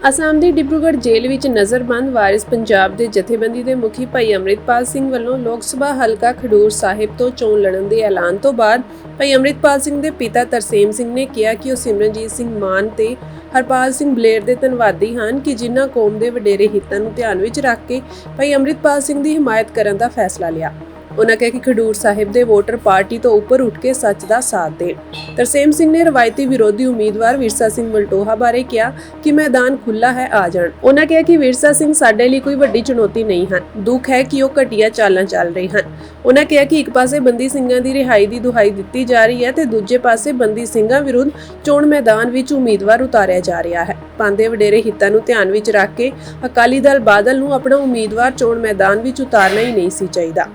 ਅਸਾਮ ਦੀ ਡਿਬਰੂਗੜ੍ਹ ਜੇਲ੍ਹ ਵਿੱਚ ਨਜ਼ਰਬੰਦ ਵਾਰਿਸ ਪੰਜਾਬ ਦੇ ਜਥੇਬੰਦੀ ਦੇ ਮੁਖੀ ਭਾਈ ਅੰਮ੍ਰਿਤਪਾਲ ਸਿੰਘ ਵੱਲੋਂ ਲੋਕ ਸਭਾ ਹਲਕਾ ਖਡੂਰ ਸਾਹਿਬ ਤੋਂ ਚੋਣ ਲੜਨ ਦੇ ਐਲਾਨ ਤੋਂ ਬਾਅਦ ਭਾਈ ਅੰਮ੍ਰਿਤਪਾਲ ਸਿੰਘ ਦੇ ਪਿਤਾ ਤਰਸੇਮ ਸਿੰਘ ਨੇ ਕਿਹਾ ਕਿ ਉਹ ਸਿਮਰਨਜੀਤ ਸਿੰਘ ਮਾਨ ਤੇ ਹਰਪਾਲ ਸਿੰਘ ਬਲੇਰ ਦੇ ਧੰਨਵਾਦੀ ਹਨ ਕਿ ਜਿਨ੍ਹਾਂ ਕੌਮ ਦੇ ਵਡੇਰੇ ਹਿੱਤਾਂ ਨੂੰ ਧਿਆਨ ਵਿੱਚ ਰੱਖ ਕੇ ਭਾਈ ਅੰਮ੍ਰਿਤਪਾਲ ਸਿੰਘ ਦੀ ਹਮਾਇਤ ਕਰਨ ਦਾ ਫੈਸਲਾ ਲਿਆ। ਉਹਨਾਂ ਕਿਹਾ ਕਿ ਖਡੂਰ ਸਾਹਿਬ ਦੇ ਵੋਟਰ ਪਾਰਟੀ ਤੋਂ ਉੱਪਰ ਉੱਠ ਕੇ ਸੱਚ ਦਾ ਸਾਥ ਦੇਣ ਤਰਸੇਮ ਸਿੰਘ ਨੇ ਰਵਾਇਤੀ ਵਿਰੋਧੀ ਉਮੀਦਵਾਰ ਵਿਰਸਾ ਸਿੰਘ ਮਲਟੋਹਾ ਬਾਰੇ ਕਿਹਾ ਕਿ ਮੈਦਾਨ ਖੁੱਲਾ ਹੈ, ਆ ਜਾਣ। ਉਹਨਾਂ ਕਿਹਾ ਕਿ ਵਿਰਸਾ ਸਿੰਘ ਸਾਡੇ ਲਈ ਕੋਈ ਵੱਡੀ ਚੁਣੌਤੀ ਨਹੀਂ ਹਨ। ਦੁੱਖ ਹੈ ਕਿ ਉਹ ਘਟੀਆ ਚਾਲਾਂ ਚੱਲ ਰਹੇ ਹਨ। ਉਹਨਾਂ ਕਿਹਾ ਕਿ ਇੱਕ ਪਾਸੇ ਬੰਦੀ ਸਿੰਘਾਂ ਦੀ ਰਿਹਾਈ ਦੀ ਦੁਹਾਈ ਦਿੱਤੀ ਜਾ ਰਹੀ ਹੈ ਤੇ ਦੂਜੇ ਪਾਸੇ ਬੰਦੀ ਸਿੰਘਾਂ ਵਿਰੁੱਧ ਚੋਣ ਮੈਦਾਨ ਵਿੱਚ ਉਮੀਦਵਾਰ ਉਤਾਰਿਆ ਜਾ ਰਿਹਾ ਹੈ। ਪਾਂਦੇ ਵਡੇਰੇ ਹਿੱਤਾਂ ਨੂੰ ਧਿਆਨ ਵਿੱਚ ਰੱਖ ਕੇ ਅਕਾਲੀ ਦਲ ਬਾਦਲ ਨੂੰ ਆਪਣਾ ਉਮੀਦਵਾਰ ਚੋਣ ਮੈਦਾਨ ਵਿੱਚ ਉਤਾਰਨਾ ਹੀ ਨਹੀਂ ਸੀ ਚਾਹੀਦਾ।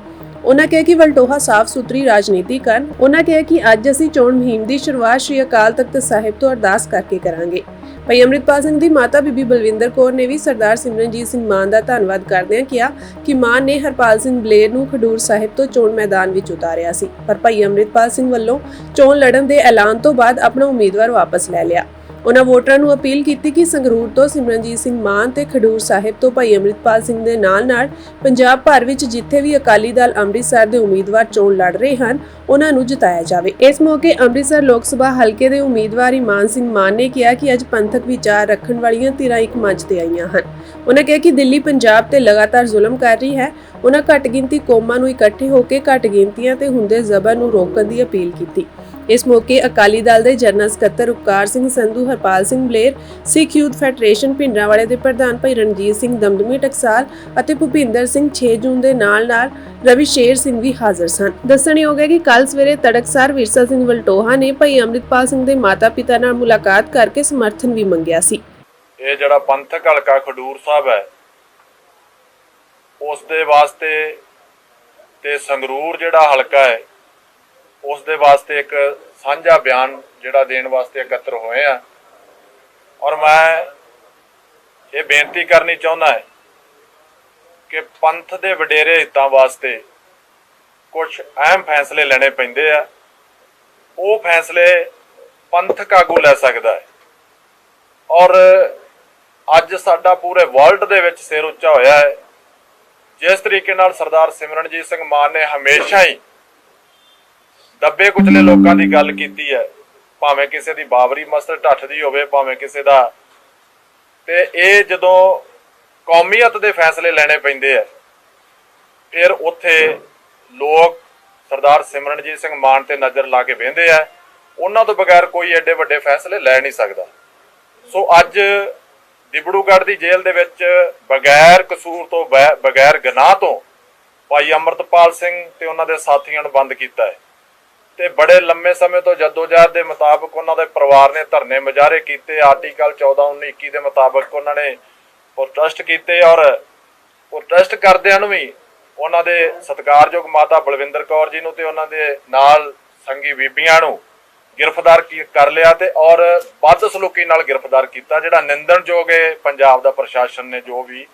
ਉਨ੍ਹਾਂ ਕਿਹਾ ਕਿ ਵਲਟੋਹਾ ਸਾਫ਼ ਸੁਥਰੀ ਰਾਜਨੀਤੀ ਕਰਨ। ਉਹਨਾਂ ਕਿਹਾ ਕਿ ਅੱਜ ਅਸੀਂ ਚੋਣ ਮੁਹਿੰਮ ਦੀ ਸ਼ੁਰੂਆਤ ਸ਼੍ਰੀ ਅਕਾਲ ਤਖਤ ਸਾਹਿਬ ਤੋਂ ਅਰਦਾਸ ਕਰਕੇ ਕਰਾਂਗੇ। ਭਾਈ ਅੰਮ੍ਰਿਤਪਾਲ ਸਿੰਘ ਦੀ ਮਾਤਾ ਬੀਬੀ ਬਲਵਿੰਦਰ ਕੌਰ ਨੇ ਵੀ ਸਰਦਾਰ ਸਿਮਰਨਜੀਤ ਸਿੰਘ ਮਾਨ ਦਾ ਧੰਨਵਾਦ ਕਰਦਿਆਂ ਕਿਹਾ ਕਿ ਮਾਨ ਨੇ ਹਰਪਾਲ ਸਿੰਘ ਬਲੇਰ ਨੂੰ ਖਡੂਰ ਸਾਹਿਬ ਤੋਂ ਚੋਣ ਮੈਦਾਨ ਵਿੱਚ ਉਤਾਰਿਆ ਸੀ। ਪਰ ਭਾਈ ਅੰਮ੍ਰਿਤਪਾਲ ਸਿੰਘ ਵੱਲੋਂ ਚੋਣ ਲੜਨ ਦੇ ਐਲਾਨ ਤੋਂ ਬਾਅਦ ਆਪਣਾ ਉਮੀਦਵਾਰ ਵਾਪਸ ਲੈ ਲਿਆ। ਉਹਨਾਂ ਵੋਟਰਾਂ ਨੂੰ ਅਪੀਲ ਕੀਤੀ ਕਿ ਸੰਗਰੂਰ ਤੋਂ ਸਿਮਰਨਜੀਤ ਸਿੰਘ ਮਾਨ ਤੇ ਖਡੂਰ ਸਾਹਿਬ ਤੋਂ ਭਾਈ ਅੰਮ੍ਰਿਤਪਾਲ ਸਿੰਘ ਦੇ ਨਾਲ-ਨਾਲ ਪੰਜਾਬ ਭਰ ਵਿੱਚ ਜਿੱਥੇ ਵੀ ਅਕਾਲੀ ਦਲ ਅੰਮ੍ਰਿਤਸਰ ਦੇ ਉਮੀਦਵਾਰ ਚੋਣ ਲੜ ਰਹੇ ਹਨ, ਉਹਨਾਂ ਨੂੰ ਜਿਤਾਇਆ ਜਾਵੇ। ਇਸ ਮੌਕੇ ਅੰਮ੍ਰਿਤਸਰ ਲੋਕ ਸਭਾ ਹਲਕੇ ਦੇ ਉਮੀਦਵਾਰ ਇਮਾਨ ਸਿੰਘ ਮਾਨ ਨੇ ਕਿਹਾ ਕਿ ਅੱਜ ਪੰਥਕ ਵਿਚਾਰ ਰੱਖਣ ਵਾਲੀਆਂ ਧਿਰਾਂ ਇੱਕ ਮੰਚ ਤੇ ਆਈਆਂ ਹਨ। ਉਹਨਾਂ ਕਿਹਾ ਕਿ ਦਿੱਲੀ, ਪੰਜਾਬ ਤੇ ਲਗਾਤਾਰ ਜ਼ੁਲਮ ਕਰ ਰਹੀ ਹੈ। ਉਹਨਾਂ ਘੱਟ ਗਿਣਤੀ ਕੌਮਾਂ ਨੂੰ ਇਕੱਠੇ ਹੋ ਕੇ ਘੱਟ ਗਿਣਤੀਆਂ ਤੇ ਹੁੰਦੇ ਜ਼ਬਰ ਨੂੰ ਰੋਕਣ ਦੀ ਅਪੀਲ ਕੀਤੀ। ਇਸ ਮੌਕੇ ਅਕਾਲੀ ਦਲ ਦੇ ਜਨਰਲ ਸਕੱਤਰ ਉਪਕਾਰ ਸਿੰਘ ਸੰਧੂ, ਹਰਪਾਲ ਸਿੰਘ ਬਲੇਰ, ਸਿੱਖ ਯੂਥ ਫੈਡਰੇਸ਼ਨ ਭਿੰਡਰਾਂਵਾਲੇ ਦੇ ਪ੍ਰਧਾਨ ਭਾਈ ਰਣਜੀਤ ਸਿੰਘ, ਦਮਦਮੀ ਟਕਸਾਲ ਅਤੇ ਭੁਪਿੰਦਰ ਸਿੰਘ 6 ਜੂਨ ਦੇ ਨਾਲ-ਨਾਲ ਰਵੀ ਸ਼ੇਰ ਸਿੰਘ ਵੀ ਹਾਜ਼ਰ ਸਨ। ਦੱਸਣਯੋਗ ਹੈ ਕਿ ਕੱਲ ਸਵੇਰੇ ਤੜਕਸਾਰ ਵਿਰਸਾ ਸਿੰਘ ਵਲਟੋਹਾ ਨੇ ਭਾਈ ਅੰਮ੍ਰਿਤਪਾਲ ਸਿੰਘ ਦੇ ਮਾਤਾ-ਪਿਤਾ ਨਾਲ ਮੁਲਾਕਾਤ ਕਰਕੇ ਸਮਰਥਨ ਵੀ ਮੰਗਿਆ ਸੀ। ਇਹ ਜਿਹੜਾ ਪੰਥਕ ਹਲਕਾ ਖਡੂਰ ਸਾਹਿਬ ਹੈ ਉਸ ਦੇ ਵਾਸਤੇ ਤੇ ਸੰਗਰੂਰ ਜਿਹੜਾ ਹਲਕਾ ਹੈ ਉਸ ਦੇ ਵਾਸਤੇ ਇੱਕ ਸਾਂਝਾ ਬਿਆਨ ਜਿਹੜਾ ਦੇਣ ਵਾਸਤੇ ਇਕੱਤਰ ਹੋਏ ਆ। ਔਰ ਮੈਂ ਇਹ ਬੇਨਤੀ ਕਰਨੀ ਚਾਹੁੰਦਾ ਹੈ ਕਿ ਪੰਥ ਦੇ ਵਡੇਰੇ ਹਿੱਤਾਂ ਵਾਸਤੇ ਕੁਝ ਅਹਿਮ ਫੈਸਲੇ ਲੈਣੇ ਪੈਂਦੇ ਆ। ਉਹ ਫੈਸਲੇ ਪੰਥਕ ਆਗੂ ਲੈ ਸਕਦਾ ਹੈ। ਔਰ ਅੱਜ ਸਾਡਾ ਪੂਰੇ ਵਰਲਡ ਦੇ ਵਿੱਚ ਸਿਰ ਉੱਚਾ ਹੋਇਆ ਹੈ। ਜਿਸ ਤਰੀਕੇ ਨਾਲ ਸਰਦਾਰ ਸਿਮਰਨਜੀਤ ਸਿੰਘ ਮਾਨ ਨੇ ਹਮੇਸ਼ਾ ਹੀ ਦੱਬੇ ਕੁਚਲੇ ਲੋਕਾਂ ਦੀ ਗੱਲ ਕੀਤੀ ਹੈ। ਭਾਵੇਂ ਕਿਸੇ ਦੀ ਬਾਬਰੀ ਮਸਜਿਦ ਢੱਠਦੀ ਹੋਵੇ, ਭਾਵੇਂ ਕਿਸੇ ਦਾ। ਤੇ ਇਹ ਜਦੋਂ ਕੌਮੀਅਤ ਦੇ ਫੈਸਲੇ ਲੈਣੇ ਪੈਂਦੇ ਆ, ਫਿਰ ਉੱਥੇ ਲੋਕ ਸਰਦਾਰ ਸਿਮਰਨਜੀਤ ਸਿੰਘ ਮਾਨ ਤੇ ਨਜ਼ਰ ਲਾ ਕੇ ਵੇਂਦੇ ਆ। ਉਹਨਾਂ ਤੋਂ ਬਗੈਰ ਕੋਈ ਐਡੇ ਵੱਡੇ ਫੈਸਲੇ ਲੈ ਨਹੀਂ ਸਕਦਾ। ਸੋ ਅੱਜ ਦਿਬੜੂਗੜ੍ਹ ਦੀ ਜੇਲ੍ਹ ਦੇ ਵਿੱਚ ਬਗੈਰ ਕਸੂਰ ਤੋਂ ਬੈ- ਬਗੈਰ ਗੁਨਾਹ ਤੋਂ ਭਾਈ ਅਮਰਤਪਾਲ ਸਿੰਘ ਤੇ ਉਹਨਾਂ ਦੇ ਸਾਥੀਆਂ ਨੂੰ ਬੰਦ ਕੀਤਾ ਹੈ। ਤੇ ਬੜੇ ਲੰਮੇ ਸਮੇਂ ਤੋਂ ਜਦੋਜਹਿਦ ਦੇ ਮੁਤਾਬਕ ਉਹਨਾਂ ਦੇ ਪਰਿਵਾਰ ਨੇ ਧਰਨੇ ਮੁਜ਼ਾਹਰੇ ਕੀਤੇ। ਆਰਟੀਕਲ 14 19 21 ਦੇ ਮੁਤਾਬਕ ਉਹਨਾਂ ਨੇ ਪ੍ਰੋਟੈਸਟ ਕੀਤੇ ਔਰ ਪ੍ਰੋਟੈਸਟ ਕਰਦਿਆਂ ਨੂੰ ਵੀ ਉਹਨਾਂ ਦੇ ਸਤਿਕਾਰਯੋਗ ਮਾਤਾ ਬਲਵਿੰਦਰ ਕੌਰ ਜੀ ਨੂੰ ਤੇ ਉਹਨਾਂ ਦੇ ਨਾਲ ਸੰਗੀ ਬੀਬੀਆਂ ਨੂੰ ਗ੍ਰਿਫਤਾਰ ਕੀ- ਕਰ ਲਿਆ ਤੇ ਔਰ ਵੱਧ ਸਲੂਕੀ ਨਾਲ ਗ੍ਰਿਫਤਾਰ ਕੀਤਾ, ਜਿਹੜਾ ਨਿੰਦਣਯੋਗ ਹੈ ਪੰਜਾਬ ਦਾ ਪ੍ਰਸ਼ਾਸਨ ਨੇ ਜੋ ਵੀ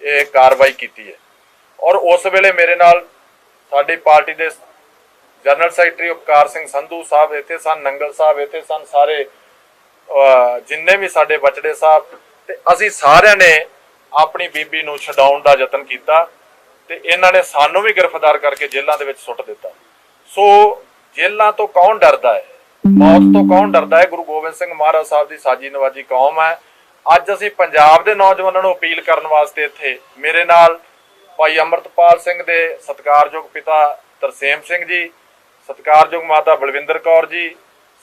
ਇਹ ਕਾਰਵਾਈ ਕੀਤੀ ਹੈ। ਔਰ ਉਸ ਵੇਲੇ ਮੇਰੇ ਨਾਲ ਸਾਡੀ ਪਾਰਟੀ ਦੇ ਜਨਰਲ ਸੈਕਟਰੀ ਉਪਕਾਰ ਸਿੰਘ ਸੰਧੂ ਸਾਹਿਬ ਇੱਥੇ ਸਨ, ਨੰਗਲ ਸਾਹਿਬ ਇੱਥੇ ਸਨ, ਸਾਰੇ ਜਿੰਨੇ ਵੀ ਸਾਡੇ ਬਚੜੇ ਸਾਹਿਬ, ਤੇ ਅਸੀਂ ਸਾਰਿਆਂ ਨੇ ਆਪਣੀ ਬੀਬੀ ਨੂੰ ਛਡਾਉਣ ਦਾ ਯਤਨ ਕੀਤਾ ਤੇ ਇਹਨਾਂ ਨੇ ਸਾਨੂੰ ਵੀ ਗ੍ਰਿਫਤਾਰ ਕਰਕੇ ਜੇਲ੍ਹਾਂ ਦੇ ਵਿੱਚ ਸੁੱਟ ਦਿੱਤਾ। ਸੋ ਜੇਲ੍ਹਾਂ ਤੋਂ ਕੌਣ ਡਰਦਾ ਹੈ? ਮੌਤ ਤੋਂ ਕੌਣ ਡਰਦਾ ਹੈ? ਗੁਰੂ ਗੋਬਿੰਦ ਸਿੰਘ ਮਹਾਰਾਜ ਸਾਹਿਬ ਦੀ ਸਾਜੀ ਨਵਾਜੀ ਕੌਮ ਹੈ। ਅੱਜ ਅਸੀਂ ਪੰਜਾਬ ਦੇ ਨੌਜਵਾਨਾਂ ਨੂੰ ਅਪੀਲ ਕਰਨ ਵਾਸਤੇ ਇੱਥੇ ਮੇਰੇ ਨਾਲ ਭਾਈ ਅਮਰਤਪਾਲ ਸਿੰਘ ਦੇ ਸਤਿਕਾਰਯੋਗ ਪਿਤਾ ਤਰਸੇਮ ਸਿੰਘ ਜੀ ਸਤਿਕਾਰਯੋਗ ਮਾਤਾ ਬਲਵਿੰਦਰ ਕੌਰ ਜੀ,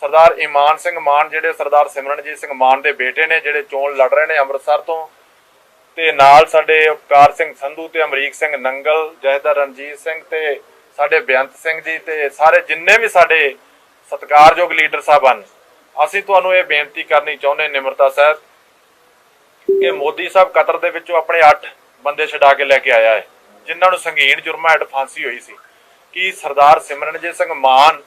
ਸਰਦਾਰ ਇਮਾਨ ਸਿੰਘ ਮਾਨ ਜਿਹੜੇ ਸਰਦਾਰ ਸਿਮਰਨਜੀਤ ਸਿੰਘ ਮਾਨ ਦੇ ਬੇਟੇ ਨੇ, ਜਿਹੜੇ ਚੋਣ ਲੜ ਰਹੇ ਨੇ ਅੰਮ੍ਰਿਤਸਰ ਤੋਂ। ਤੇ ਨਾਲ ਸਾਡੇ ਉਪਕਾਰ ਸਿੰਘ ਸੰਧੂ ਤੇ ਅਮਰੀਕ ਸਿੰਘ ਨੰਗਲ ਜਹਦਰ ਰਣਜੀਤ ਸਿੰਘ ਤੇ ਸਾਡੇ ਬੇਅੰਤ ਸਿੰਘ ਜੀ ਤੇ ਸਾਰੇ ਜਿੰਨੇ ਵੀ ਸਾਡੇ ਸਤਿਕਾਰਯੋਗ ਲੀਡਰ ਸਾਹਿਬਾਨ, ਅਸੀਂ ਤੁਹਾਨੂੰ ਇਹ ਬੇਨਤੀ ਕਰਨੀ ਚਾਹੁੰਦੇ ਨਿਮਰਤਾ ਸਾਹਿਬ, ਕਿ ਮੋਦੀ ਸਾਹਿਬ ਕਤਰ ਦੇ ਵਿੱਚੋਂ ਆਪਣੇ 8 ਬੰਦੇ ਛਡਾ ਕੇ ਲੈ ਕੇ ਆਇਆ ਹੈ, ਜਿਨ੍ਹਾਂ ਨੂੰ ਸੰਗੀਨ ਜੁਰਮਾਂ ਹੇਠ ਫਾਂਸੀ ਹੋਈ ਸੀ। ਕਿ ਸਰਦਾਰ ਸਿਮਰਨਜੀਤ ਸਿੰਘ ਮਾਨ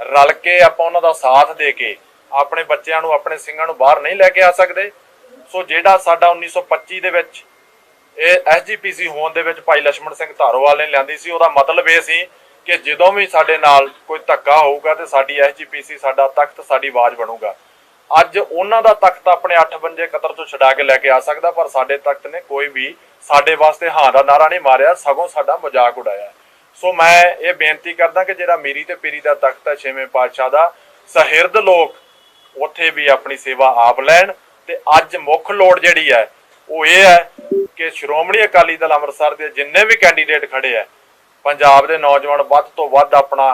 ਰਲ ਕੇ ਆਪਾਂ ਉਹਨਾਂ ਦਾ ਸਾਥ ਦੇ ਕੇ ਆਪਣੇ ਬੱਚਿਆਂ ਨੂੰ, ਆਪਣੇ ਸਿੰਘਾਂ ਨੂੰ ਬਾਹਰ ਨਹੀਂ ਲੈ ਕੇ ਆ ਸਕਦੇ? ਸੋ ਜਿਹੜਾ ਸਾਡਾ 1925 ਦੇ ਵਿੱਚ ਇਹ ਐਸਜੀਪੀਸੀ ਹੋਣ ਦੇ ਵਿੱਚ ਭਾਈ ਲక్ష్మణ ਸਿੰਘ ਧਾਰੋਵਾਲ ਨੇ ਲਿਆਂਦੀ ਸੀ, ਉਹਦਾ ਮਤਲਬ ਇਹ ਸੀ ਕਿ ਜਦੋਂ ਵੀ ਸਾਡੇ ਨਾਲ ਕੋਈ ਧੱਕਾ ਹੋਊਗਾ ਤੇ ਸਾਡੀ ਐਸਜੀਪੀਸੀ ਸਾਡਾ ਤਖਤ, ਸਾਡੀ ਆਵਾਜ਼ ਬਣੂਗਾ। ਅੱਜ ਉਹਨਾਂ ਦਾ ਤਖਤ ਆਪਣੇ 8 ਬੰਦੇ ਕਤਰ ਤੋਂ ਛਡਾ ਕੇ ਲੈ ਕੇ ਆ ਸਕਦਾ, ਪਰ ਸਾਡੇ ਤਖਤ ਨੇ ਕੋਈ ਵੀ ਸਾਡੇ ਵਾਸਤੇ ਹਾਂ ਦਾ ਨਾਰਾ ਨਹੀਂ ਮਾਰਿਆ, ਸਗੋਂ ਸਾਡਾ ਮਜ਼ਾਕ ਉਡਾਇਆ। ਸੋ ਮੈਂ ਇਹ ਬੇਨਤੀ ਕਰਦਾ ਕਿ ਜਿਹੜਾ ਮੀਰੀ ਤੇ ਪੀਰੀ ਦਾ ਤਖਤ ਹੈ ਛੇਵੇਂ ਪਾਤਸ਼ਾਹ ਦਾ, ਸਹਿਰਦ ਲੋਕ ਉੱਥੇ ਵੀ ਆਪਣੀ ਸੇਵਾ ਆਪ ਲੈਣ ਤੇ ਅੱਜ ਮੁੱਖ ਲੋੜ ਜਿਹੜੀ ਹੈ, ਉਹ ਇਹ ਹੈ ਕਿ ਸ਼੍ਰੋਮਣੀ ਅਕਾਲੀ ਦਲ ਅੰਮ੍ਰਿਤਸਰ ਦੇ ਜਿੰਨੇ ਵੀ ਕੈਂਡੀਡੇਟ ਖੜੇ ਆ ਪੰਜਾਬ ਦੇ ਨੌਜਵਾਨ ਵੱਧ ਤੋਂ ਵੱਧ ਆਪਣਾ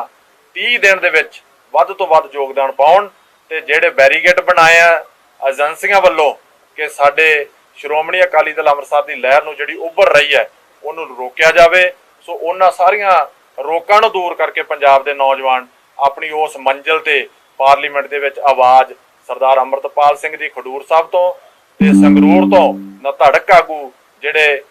30 ਦਿਨ ਦੇ ਵਿੱਚ ਵੱਧ ਤੋਂ ਵੱਧ ਯੋਗਦਾਨ ਪਾਉਣ ਤੇ ਜਿਹੜੇ ਬੈਰੀਗੇਟ ਬਣਾਏ ਆ ਏਜੰਸੀਆਂ ਵੱਲੋਂ ਕਿ ਸਾਡੇ ਸ਼੍ਰੋਮਣੀ ਅਕਾਲੀ ਦਲ ਅੰਮ੍ਰਿਤਸਰ ਦੀ ਲਹਿਰ ਨੂੰ ਜਿਹੜੀ ਉੱਭਰ ਰਹੀ ਹੈ, ਉਹਨੂੰ ਰੋਕਿਆ ਜਾਵੇ। ਸੋ ਉਹਨਾਂ ਸਾਰੀਆਂ ਰੋਕਾਂ ਨੂੰ ਦੂਰ ਕਰਕੇ ਪੰਜਾਬ ਦੇ ਨੌਜਵਾਨ ਆਪਣੀ ਉਸ ਮੰਜ਼ਿਲ ਤੇ ਪਾਰਲੀਮੈਂਟ ਦੇ ਵਿੱਚ ਆਵਾਜ਼ ਸਰਦਾਰ ਅਮਰਤਪਾਲ ਸਿੰਘ ਜੀ ਖਡੂਰ ਸਾਹਿਬ ਤੋਂ ਤੇ ਸੰਗਰੂਰ ਤੋਂ ਨਧੜਕ ਆਗੂ ਜਿਹੜੇ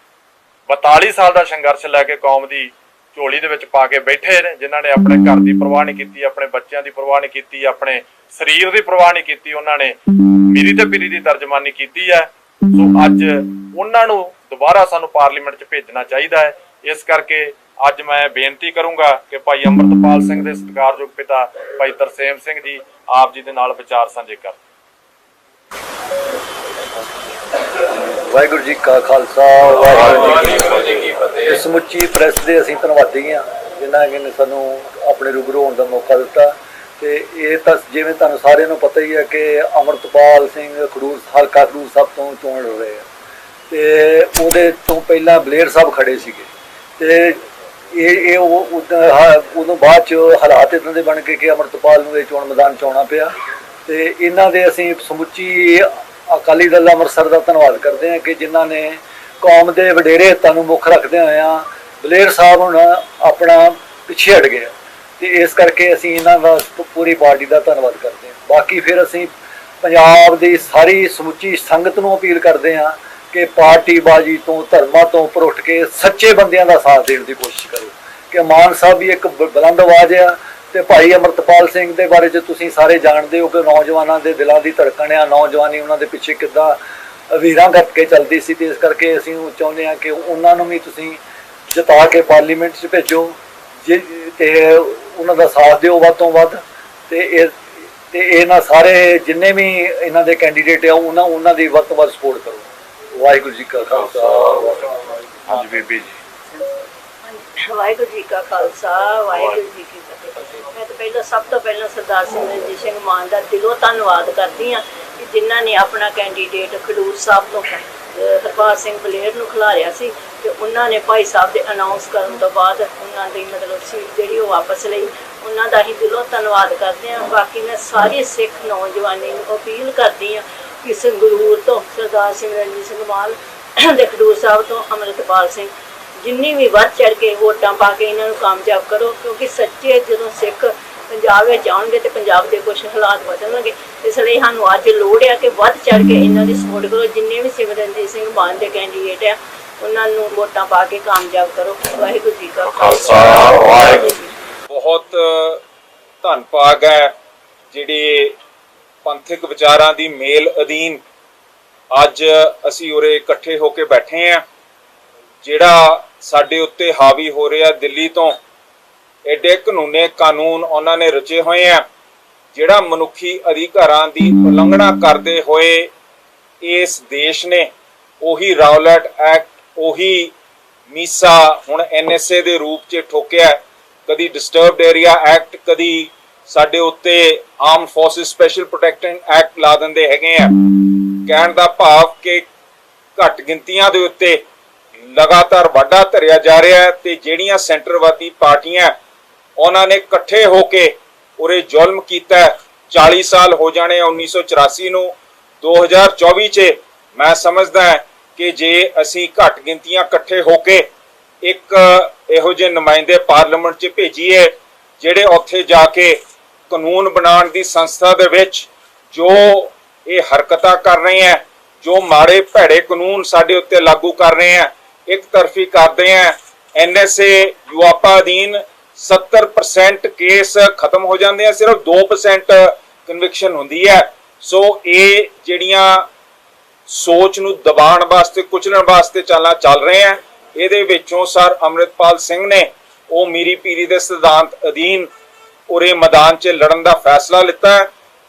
42 ਸਾਲ ਦਾ ਸੰਘਰਸ਼ ਲੈ ਕੇ ਕੌਮ ਦੀ ਝੋਲੀ ਦੇ ਵਿੱਚ ਪਾ ਕੇ ਬੈਠੇ ਨੇ, ਜਿਨ੍ਹਾਂ ਨੇ ਆਪਣੇ ਘਰ ਦੀ ਪਰਵਾਹ ਨਹੀਂ ਕੀਤੀ, ਆਪਣੇ ਬੱਚਿਆਂ ਦੀ ਪਰਵਾਹ ਨਹੀਂ ਕੀਤੀ, ਆਪਣੇ ਸਰੀਰ ਦੀ ਪਰਵਾਹ ਨਹੀਂ ਕੀਤੀ, ਉਹਨਾਂ ਨੇ ਮੀਰੀ ਤੇ ਪੀਰੀ ਦੀ ਤਰਜਮਾਨੀ ਕੀਤੀ ਹੈ। ਸੋ ਅੱਜ ਉਹਨਾਂ ਨੂੰ ਦੁਬਾਰਾ ਸਾਨੂੰ ਪਾਰਲੀਮੈਂਟ 'ਚ ਭੇਜਣਾ ਚਾਹੀਦਾ ਹੈ। ਇਸ ਕਰਕੇ ਅੱਜ ਮੈਂ ਬੇਨਤੀ ਕਰੂੰਗਾ ਕਿ ਭਾਈ ਅੰਮ੍ਰਿਤਪਾਲ ਸਿੰਘ ਦੇ ਸਤਿਕਾਰਯੋਗ ਪਿਤਾ ਭਾਈ ਤਰਸੇਮ ਸਿੰਘ ਜੀ ਆਪ ਜੀ ਦੇ ਨਾਲ ਵਿਚਾਰ ਸਾਂਝੇ ਕਰਨ। ਵਾਹਿਗੁਰੂ ਜੀ ਕਾ ਖਾਲਸਾ, ਵਾਹਿਗੁਰੂ ਜੀ ਕੀ ਫਤਿਹ। ਸਮੁੱਚੀ ਪ੍ਰੈਸ ਦੇ ਅਸੀਂ ਧੰਨਵਾਦੀ ਹਾਂ, ਜਿਨ੍ਹਾਂ ਨੇ ਸਾਨੂੰ ਆਪਣੇ ਰੂਬਰੂ ਹੋਣ ਦਾ ਮੌਕਾ ਦਿੱਤਾ। ਤੇ ਇਹ ਤਾਂ ਜਿਵੇਂ ਤੁਹਾਨੂੰ ਸਾਰਿਆਂ ਨੂੰ ਪਤਾ ਹੀ ਹੈ ਕਿ ਅਮਰਤਪਾਲ ਸਿੰਘ ਖਡੂਰ ਹਲਕਾ ਖਡੂਰ ਸਾਹਿਬ ਤੋਂ ਚੋਣ ਲੜ ਰਹੇ ਆ। ਤੇ ਉਹਦੇ ਤੋਂ ਪਹਿਲਾਂ ਬਲੇਰ ਸਾਹਿਬ ਖੜੇ ਸੀਗੇ। ਤੇ ਇਹ ਇਹ ਉਹ ਉਦ- ਉਦੋਂ ਬਾਅਦ ਚ ਹਾਲਾਤ ਇਦਾਂ ਦੇ ਬਣ ਗਏ ਕਿ ਅਮਰਤਪਾਲ ਨੂੰ ਇਹ ਚੋਣ ਮੈਦਾਨ ਚ ਆਉਣਾ ਪਿਆ। ਤੇ ਇਹਨਾਂ ਦੇ ਅਸੀਂ ਸਮੁੱਚੀ ਅਕਾਲੀ ਦਲ ਅੰਮ੍ਰਿਤਸਰ ਦਾ ਧੰਨਵਾਦ ਕਰਦੇ ਹਾਂ ਕਿ ਜਿਨ੍ਹਾਂ ਨੇ ਕੌਮ ਦੇ ਵਡੇਰੇ ਹਿੱਤਾਂ ਨੂੰ ਮੁੱਖ ਰੱਖਦੇ ਹੋਇਆਂ ਬਲੇਰ ਸਾਹਿਬ ਹੁਣ ਆਪਣਾ ਪਿੱਛੇ ਹਟ ਗਏ। ਤੇ ਇਸ ਕਰਕੇ ਅਸੀਂ ਇਹਨਾਂ ਦਾ ਪੂਰੀ ਪਾਰਟੀ ਦਾ ਧੰਨਵਾਦ ਕਰਦੇ ਹਾਂ। ਬਾਕੀ ਫਿਰ ਅਸੀਂ ਪੰਜਾਬ ਦੀ ਸਾਰੀ ਸਮੁੱਚੀ ਸੰਗਤ ਨੂੰ ਅਪੀਲ ਕਰਦੇ ਹਾਂ ਕਿ ਪਾਰਟੀ ਬਾਜੀ ਤੋਂ, ਧਰਮਾਂ ਤੋਂ ਉੱਪਰ ਉੱਠ ਕੇ ਸੱਚੇ ਬੰਦਿਆਂ ਦਾ ਸਾਥ ਦੇਣ ਦੀ ਕੋਸ਼ਿਸ਼ ਕਰੋ। ਕਿ ਮਾਨ ਸਾਹਿਬ ਵੀ ਇੱਕ ਬ- ਬੁਲੰਦ ਆਵਾਜ਼ ਆ ਤੇ ਭਾਈ ਅਮਰਤਪਾਲ ਸਿੰਘ ਦੇ ਬਾਰੇ ਚ ਤੁਸੀਂ ਸਾਰੇ ਜਾਣਦੇ ਹੋ ਕਿ ਨੌਜਵਾਨਾਂ ਦੇ ਦਿਲਾਂ ਦੀ ਧੜਕਣ ਆ, ਨੌਜਵਾਨੀ ਉਹਨਾਂ ਦੇ ਪਿੱਛੇ ਕਿੱਦਾਂ ਵੀਰਾਂ ਗੱਤ ਕੇ ਚੱਲਦੀ ਸੀ ਤੇ ਇਸ ਕਰਕੇ ਅਸੀਂ ਉਹ ਚਾਹੁੰਦੇ ਹਾਂ ਕਿ ਉਹਨਾਂ ਨੂੰ ਵੀ ਤੁਸੀਂ ਜਿਤਾ ਕੇ ਪਾਰਲੀਮੈਂਟ 'ਚ ਭੇਜੋ, ਜੇ, ਤੇ ਉਹਨਾਂ ਦਾ ਸਾਥ ਦਿਓ ਵੱਧ ਤੋਂ ਵੱਧ ਤੇ ਇਹ, ਤੇ ਇਹਨਾਂ ਸਾਰੇ ਜਿੰਨੇ ਵੀ ਇਹਨਾਂ ਦੇ ਕੈਂਡੀਡੇਟ ਆ, ਉਹਨਾਂ ਉਹਨਾਂ ਦੀ ਵੱਧ ਤੋਂ ਵੱਧ ਸਪੋਰਟ ਕਰੋ। ਵਾਹਿਗੁਰੂ ਜੀ ਕਾ ਖਾਲਸਾ। ਹਾਂਜੀ ਬੀਬੀ ਜੀ। ਵਾਹਿਗੁਰੂ ਜੀ ਕਾ ਖਾਲਸਾ, ਵਾਹਿਗੁਰੂ ਜੀ ਕੀ ਫਤਿਹ। ਮੈਂ ਤਾਂ ਪਹਿਲਾਂ, ਸਭ ਤੋਂ ਪਹਿਲਾਂ ਸਰਦਾਰ ਸਿਮਰਨਜੀਤ ਸਿੰਘ ਮਾਨ ਦਾ ਦਿਲੋਂ ਧੰਨਵਾਦ ਕਰਦੀ ਹਾਂ ਕਿ ਜਿਨ੍ਹਾਂ ਨੇ ਆਪਣਾ ਕੈਂਡੀਡੇਟ ਖਡੂਰ ਸਾਹਿਬ ਤੋਂ ਹਰਪਾਲ ਸਿੰਘ ਬਲੇਰ ਨੂੰ ਖਿਲਾਰਿਆ ਸੀ ਤੇ ਉਹਨਾਂ ਨੇ ਭਾਈ ਸਾਹਿਬ ਦੇ ਅਨਾਉਂਸ ਕਰਨ ਤੋਂ ਬਾਅਦ ਉਹਨਾਂ ਦੀ ਮਤਲਬ ਸੀਟ ਜਿਹੜੀ ਉਹ ਵਾਪਸ ਲਈ। ਉਹਨਾਂ ਦਾ ਹੀ ਦਿਲੋਂ ਧੰਨਵਾਦ ਕਰਦੇ ਹਾਂ। ਬਾਕੀ ਮੈਂ ਸਾਰੇ ਸਿੱਖ ਨੌਜਵਾਨੀ ਨੂੰ ਅਪੀਲ ਕਰਦੀ ਹਾਂ ਕਿ ਸੰਗਰੂਰ ਤੋਂ ਸਰਦਾਰ ਸਿਮਰਨਜੀਤ ਸਿੰਘ ਮਾਨ ਦੇ ਖਡੂਰ ਸਾਹਿਬ ਤੋਂ ਅੰਮ੍ਰਿਤਪਾਲ ਸਿੰਘ। ਜਿੰਨੀ ਵੀ ਵੱਧ ਚੜ ਕੇ ਵੋਟਾਂ ਪਾ ਕੇ ਇਹਨਾਂ ਨੂੰ ਕਾਮਯਾਬ ਕਰੋ ਕਿਉਂਕਿ ਸੱਚੇ ਜਦੋਂ ਸਿੱਖ ਪੰਜਾਬ ਵਿੱਚ ਆਉਣਗੇ ਤੇ ਪੰਜਾਬ ਦੇ ਕੁਝ ਹਾਲਾਤ ਬਦਲਣਗੇ। ਇਸ ਲਈ ਸਾਨੂੰ ਅੱਜ ਲੋੜ ਹੈ ਕਿ ਵੱਧ ਚੜ ਕੇ ਇਹਨਾਂ ਦੀ ਸਪੋਰਟ ਕਰੋ। ਜਿੰਨੇ ਵੀ ਸਿਮਰਨਜੀਤ ਸਿੰਘ ਮਾਨ ਦੇ ਕੈਂਡੀਡੇਟ ਆ ਉਹਨਾਂ ਨੂੰ ਵੋਟਾਂ ਪਾ ਕੇ ਕਾਮਯਾਬ ਕਰੋ। ਵਾਹਿਗੁਰੂ ਜੀ ਕਾ ਖਾਲਸਾ, ਵਾਹਿਗੁਰੂ। ਬਹੁਤ ਧੰਨ ਭਾਗ ਹੈ ਜਿਹੜੇ ਪੰਥਕ ਵਿਚਾਰਾਂ ਦੀ ਮੇਲ ਅਧੀਨ ਅੱਜ ਅਸੀਂ ਉਰੇ ਇਕੱਠੇ ਹੋ ਕੇ ਬੈਠੇ ਆ। ਜਿਹੜਾ ਸਾਡੇ ਉੱਤੇ ਹਾਵੀ ਹੋ ਰਿਹਾ ਦਿੱਲੀ ਤੋਂ ਐਡੇ ਕਾਨੂੰਨੇ ਕਾਨੂੰਨ ਉਹਨਾਂ ਨੇ ਰਚੇ ਹੋਏ ਆ। ਜਿਹੜਾ ਮਨੁੱਖੀ ਅਧਿਕਾਰਾਂ ਦੀ ਉਲੰਘਣਾ ਕਰਦੇ ਹੋਏ ਇਸ ਦੇਸ਼ ਨੇ ਉਹੀ ਰਾਉਲਟ ਐਕਟ, ਉਹੀ ਮੀਸਾ ਹੁਣ ਐਨਐਸਏ ਦੇ ਰੂਪ 'ਚ ਠੋਕਿਆ। ਕਦੀ ਡਿਸਟਰਬਡ ਏਰੀਆ ਐਕਟ, ਕਦੀ ਸਾਡੇ ਉੱਤੇ arm forces special protection act ਲਾ ਦਿੰਦੇ ਹੈਗੇ ਆ ਕਹਿਣ ਦਾ ਭਾਵ ਕਿ ਘੱਟ ਗਿਣਤੀਆਂ ਦੇ ਉੱਤੇ ਲਗਾਤਾਰ ਵਾਧਾ ਧਰਿਆ ਜਾ ਰਿਹਾ ਹੈ ਤੇ ਜਿਹੜੀਆਂ ਸੈਂਟਰਵਾਦੀ ਪਾਰਟੀਆਂ ਉਹਨਾਂ ਨੇ ਇਕੱਠੇ ਹੋ ਕੇ ਉਰੇ ਜ਼ੁਲਮ ਕੀਤਾ ਹੈ। 40 ਸਾਲ ਹੋ ਜਾਣੇ ਆ 1984 ਨੂੰ 2024 ਚ ਮੈਂ ਸਮਝਦਾ ਕਿ ਜੇ ਅਸੀਂ ਘੱਟ ਗਿਣਤੀਆਂ ਇਕੱਠੇ ਹੋ ਕੇ ਇੱਕ ਇਹੋ ਜਿਹੇ ਨੁਮਾਇੰਦੇ ਪਾਰਲੀਮੈਂਟ 'ਚ ਭੇਜੀਏ, ਜਿਹੜੇ ਉੱਥੇ ਜਾ ਕੇ ਕਾਨੂੰਨ ਬਣਾਉਣ ਦੀ ਸੰਸਥਾ ਦੇ ਵਿੱਚ ਜੋ ਇਹ ਹਰਕਤਾਂ ਕਰ ਰਹੇ ਹੈ, ਜੋ ਮਾੜੇ ਭੈੜੇ ਕਾਨੂੰਨ ਸਾਡੇ ਉੱਤੇ ਲਾਗੂ ਕਰ ਰਹੇ ਹੈ, ਇੱਕ ਤਰਫੀ ਕਰਦੇ ਹੈ ਐਨਐਸਏ ਯੂਆਪਾ ਅਧੀਨ 70% ਕੇਸ ਖਤਮ ਹੋ ਜਾਂਦੇ ਆ, ਸਿਰਫ 2% ਕਨਵਿਕਸ਼ਨ ਹੁੰਦੀ ਹੈ। ਸੋ ਇਹ ਜਿਹੜੀਆਂ ਸੋਚ ਨੂੰ ਦਬਾਉਣ ਵਾਸਤੇ, ਕੁਚਲਣ ਵਾਸਤੇ ਚਾਲਾਂ ਚੱਲ ਰਹੇ ਆ ਇਹਦੇ ਵਿੱਚੋਂ ਸਰ ਅੰਮ੍ਰਿਤਪਾਲ ਸਿੰਘ ਨੇ, ਉਹ ਮੀਰੀ ਪੀਰੀ ਦੇ ਸਿਧਾਂਤ ਅਧੀਨ ਉਰੇ ਮੈਦਾਨ 'ਚ ਲੜਨ ਦਾ ਫੈਸਲਾ ਲਿੱਤਾ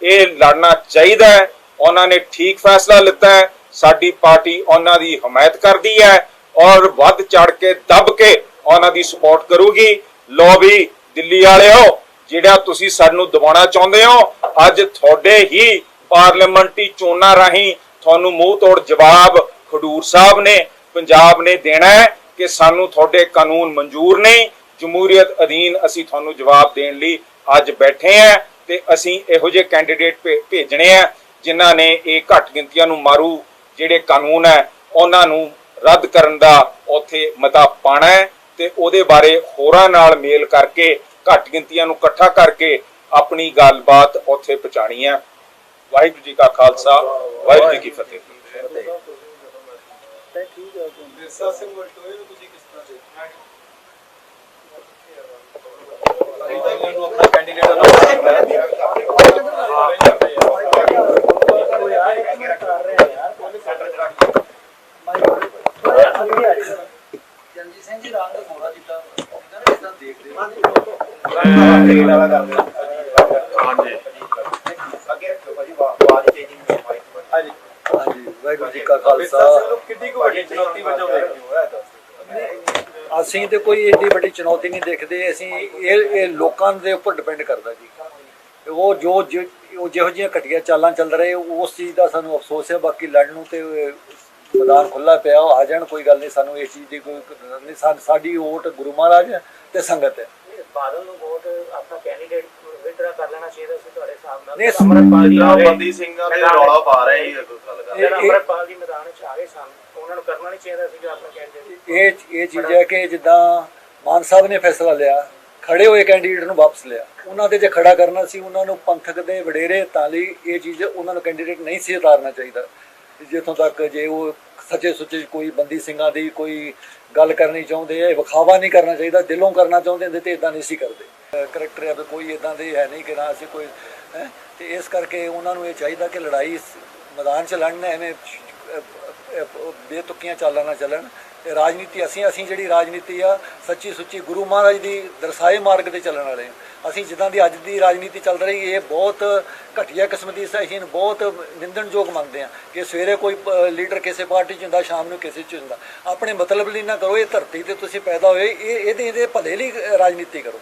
ਇਹ ਲੜਨਾ ਚਾਹੀਦਾ ਹੈ। ਉਹਨਾਂ ਨੇ ਠੀਕ ਫੈਸਲਾ ਲਿੱਤਾ ਹੈ। ਸਾਡੀ ਪਾਰਟੀ ਉਹਨਾਂ ਦੀ ਹਮਾਇਤ ਕਰਦੀ ਹੈ ਔਰ ਵੱਧ ਚੜ ਕੇ ਦੱਬ ਕੇ ਉਹਨਾਂ ਦੀ ਸਪੋਰਟ ਕਰੂਗੀ। ਲੋ ਵੀ, ਦਿੱਲੀ ਵਾਲਿਓ, ਜਿਹੜਾ ਤੁਸੀਂ ਸਾਨੂੰ ਦਬਾਉਣਾ ਚਾਹੁੰਦੇ ਹੋ, ਅੱਜ ਤੁਹਾਡੇ ਹੀ ਪਾਰਲੀਮੈਂਟਰੀ ਚੋਣਾਂ ਰਾਹੀਂ ਤੁਹਾਨੂੰ ਮੂੰਹ ਤੋੜ ਜਵਾਬ ਖਡੂਰ ਸਾਹਿਬ ਨੇ, ਪੰਜਾਬ ਨੇ ਦੇਣਾ ਹੈ ਕਿ ਸਾਨੂੰ ਤੁਹਾਡੇ ਕਾਨੂੰਨ ਮਨਜ਼ੂਰ ਨਹੀਂ। ਜਮਹੂਰੀਅਤ ਅਧੀਨ ਅਸੀਂ ਤੁਹਾਨੂੰ ਜਵਾਬ ਦੇਣ ਲਈ ਅੱਜ ਬੈਠੇ ਹਾਂ ਤੇ ਅਸੀਂ ਇਹੋ ਜਿਹੇ ਕੈਂਡੀਡੇਟ ਭੇਜਣੇ ਆ ਜਿਨ੍ਹਾਂ ਨੇ ਇਹ ਘੱਟ ਗਿਣਤੀਆਂ ਨੂੰ ਮਾਰੂ ਜਿਹੜੇ ਕਾਨੂੰਨ ਹੈ ਉਹਨਾਂ ਨੂੰ ਰੱਦ ਕਰਨ ਦਾ ਉੱਥੇ ਮਤਾ ਪਾਣਾ ਹੈ ਤੇ ਉਹਦੇ ਬਾਰੇ ਹੋਰਾਂ ਨਾਲ ਮੇਲ ਕਰਕੇ ਘੱਟ ਗਿਣਤੀਆਂ ਨੂੰ ਇਕੱਠਾ ਕਰਕੇ ਆਪਣੀ ਗੱਲਬਾਤ ਉੱਥੇ ਪਹੁੰਚਾਣੀ ਹੈ। ਵਾਹਿਗੁਰੂ ਜੀ ਕਾ ਖਾਲਸਾ ਵਾਹਿਗੁਰੂ ਜੀ ਕੀ ਫਤਿਹ। ਜੰਜੀ ਸਿੰਘ ਜੀ। ਇਹਨਾਂ ਨੇ ਇਦਾਂ ਦੇਖਦੇ ਹਾਂਜੀ ਹਾਂਜੀ ਵਾਹਿਗੁਰੂ ਜੀ ਕਾ ਖਾਲਸਾ। ਕਿੰਨੀ ਕੁ ਵੱਡੀ ਚੁਣੌਤੀ ਵਜੋਂ ਦੇਖਦੇ ਅਸੀਂ ਤੇ ਕੋਈ ਏਡੀ ਵੱਡੀ ਚੁਣੌਤੀ ਨਹੀਂ ਦੇਖਦੇ ਅਸੀਂ ਇਹ ਇਹ ਲੋਕਾਂ ਦੇ ਉੱਪਰ ਡਿਪੈਂਡ ਕਰਦਾ ਜੀ। ਉਹ ਜੋ ਜਿ- ਉਹ ਜਿਹੋ ਜਿਹੀਆਂ ਘਟੀਆਂ ਚਾਲਾਂ ਚੱਲ ਰਹੇ ਉਸ ਚੀਜ਼ ਦਾ ਸਾਨੂੰ ਅਫਸੋਸ ਹੈ ਬਾਕੀ ਲੜਨ ਨੂੰ ਤੇ ਮੈਦਾਨ ਖੁੱਲਾ ਪਿਆ ਉਹ ਆ ਜਾਣ ਕੋਈ ਗੱਲ ਨਹੀਂ ਸਾਨੂੰ ਇਸ ਚੀਜ਼ ਦੀ ਕੋਈ ਨਹੀਂ ਸਾਡੀ ਵੋਟ ਗੁਰੂ ਮਹਾਰਾਜ ਤੇ ਸੰਗਤ ਹੈ। ਬਾਦਲ ਨੂੰ ਵੋਟ ਆਪਣਾ ਕੈਂਡੀਡੇਟ ਵਿਦਡਰਾ ਕਰ ਲੈਣਾ ਚਾਹੀਦਾ ਸੀ ਤੁਹਾਡੇ ਹਿਸਾਬ ਨਾਲ? ਨਹੀਂ, ਜੀ ਬੰਦੀ ਸਿੰਘਾਂ ਦੇ ਰੌਲਾ ਪਾ ਰਹੇ ਹੀ ਕੋਈ ਗੱਲ ਕਰ ਅਮਰਪਾਲ ਜੀ ਮੈਦਾਨ 'ਚ ਆ ਗਏ ਸਨ ਉਹਨਾਂ ਨੂੰ ਕਰਨਾ ਨਹੀਂ ਚਾਹੀਦਾ ਸੀ ਆਪਣਾ ਕੈਂਡੀਡੇਟ ਇਹ ਇਹ ਚੀਜ਼ ਹੈ ਕਿ ਜਿੱਦਾਂ ਮਾਨ ਸਾਹਿਬ ਨੇ ਫੈਸਲਾ ਲਿਆ, ਖੜੇ ਹੋਏ ਕੈਂਡੀਡੇਟ ਨੂੰ ਵਾਪਸ ਲਿਆ। ਉਹਨਾਂ ਤੇ ਜੇ ਖੜਾ ਕਰਨਾ ਸੀ, ਉਹਨਾਂ ਨੂੰ ਪੰਥਕ ਦੇ ਵਡੇਰੇ, ਤਾਂ ਲਈ ਇਹ ਚੀਜ਼ ਉਹਨਾਂ ਨੂੰ ਕੈਂਡੀਡੇਟ ਨਹੀਂ ਸੀ ਉਤਾਰਨਾ ਚਾਹੀਦਾ। ਜਿੱਥੋਂ ਤੱਕ ਜੇ ਉਹ ਸੱਚੇ ਸੁੱਚੇ ਕੋਈ ਬੰਦੀ ਸਿੰਘਾਂ ਦੀ ਕੋਈ ਗੱਲ ਕਰਨੀ ਚਾਹੁੰਦੇ ਆ ਵਿਖਾਵਾ ਨਹੀਂ ਕਰਨਾ ਚਾਹੀਦਾ, ਦਿਲੋਂ ਕਰਨਾ ਚਾਹੁੰਦੇ ਹੁੰਦੇ ਤੇ ਇਦਾਂ ਨਹੀਂ ਸੀ ਕਰਦੇ। ਕਰੈਕਟਰ ਹੈ ਵੀ ਕੋਈ ਇਦਾਂ ਦੇ ਹੈ ਨਹੀਂ ਕਿ ਨਾ ਅਸੀਂ ਕੋਈ ਹੈ? ਤੇ ਇਸ ਕਰਕੇ ਉਹਨਾਂ ਨੂੰ ਇਹ ਚਾਹੀਦਾ ਕਿ ਲੜਾਈ ਮੈਦਾਨ 'ਚ ਲੜਨਾ ਐਵੇਂ ਬੇਤੁਕੀਆਂ ਚਾਲਾਂ ਨਾ ਚੱਲਣ। ਰਾਜਨੀਤੀ ਅਸੀਂ ਅਸੀਂ ਜਿਹੜੀ ਰਾਜਨੀਤੀ ਆ, ਸੱਚੀ ਸੁੱਚੀ ਗੁਰੂ ਮਹਾਰਾਜ ਦੀ ਦਰਸਾਏ ਮਾਰਗ ਤੇ ਚੱਲਣ ਵਾਲੇ ਹਾਂ। ਅਸੀਂ ਜਿੱਦਾਂ ਦੀ ਅੱਜ ਦੀ ਰਾਜਨੀਤੀ ਚੱਲ ਰਹੀ, ਇਹ ਬਹੁਤ ਘਟੀਆ ਕਿਸਮ ਦੀ ਅਸੀਂ ਬਹੁਤ ਨਿੰਦਣਯੋਗ ਮੰਨਦੇ ਆ ਕਿ ਸਵੇਰੇ ਕੋਈ ਲੀਡਰ ਕਿਸੇ ਪਾਰਟੀ 'ਚ ਹੁੰਦਾ, ਸ਼ਾਮ ਨੂੰ ਕਿਸੇ 'ਚ ਹੁੰਦਾ। ਆਪਣੇ ਮਤਲਬ ਲਈ ਨਾ ਕਰੋ, ਇਹ ਧਰਤੀ ਤੇ ਤੁਸੀਂ ਪੈਦਾ ਹੋਏ, ਇਹ, ਇਹਦੇ ਇਹਦੇ ਭਲੇ ਲਈ ਰਾਜਨੀਤੀ ਕਰੋ।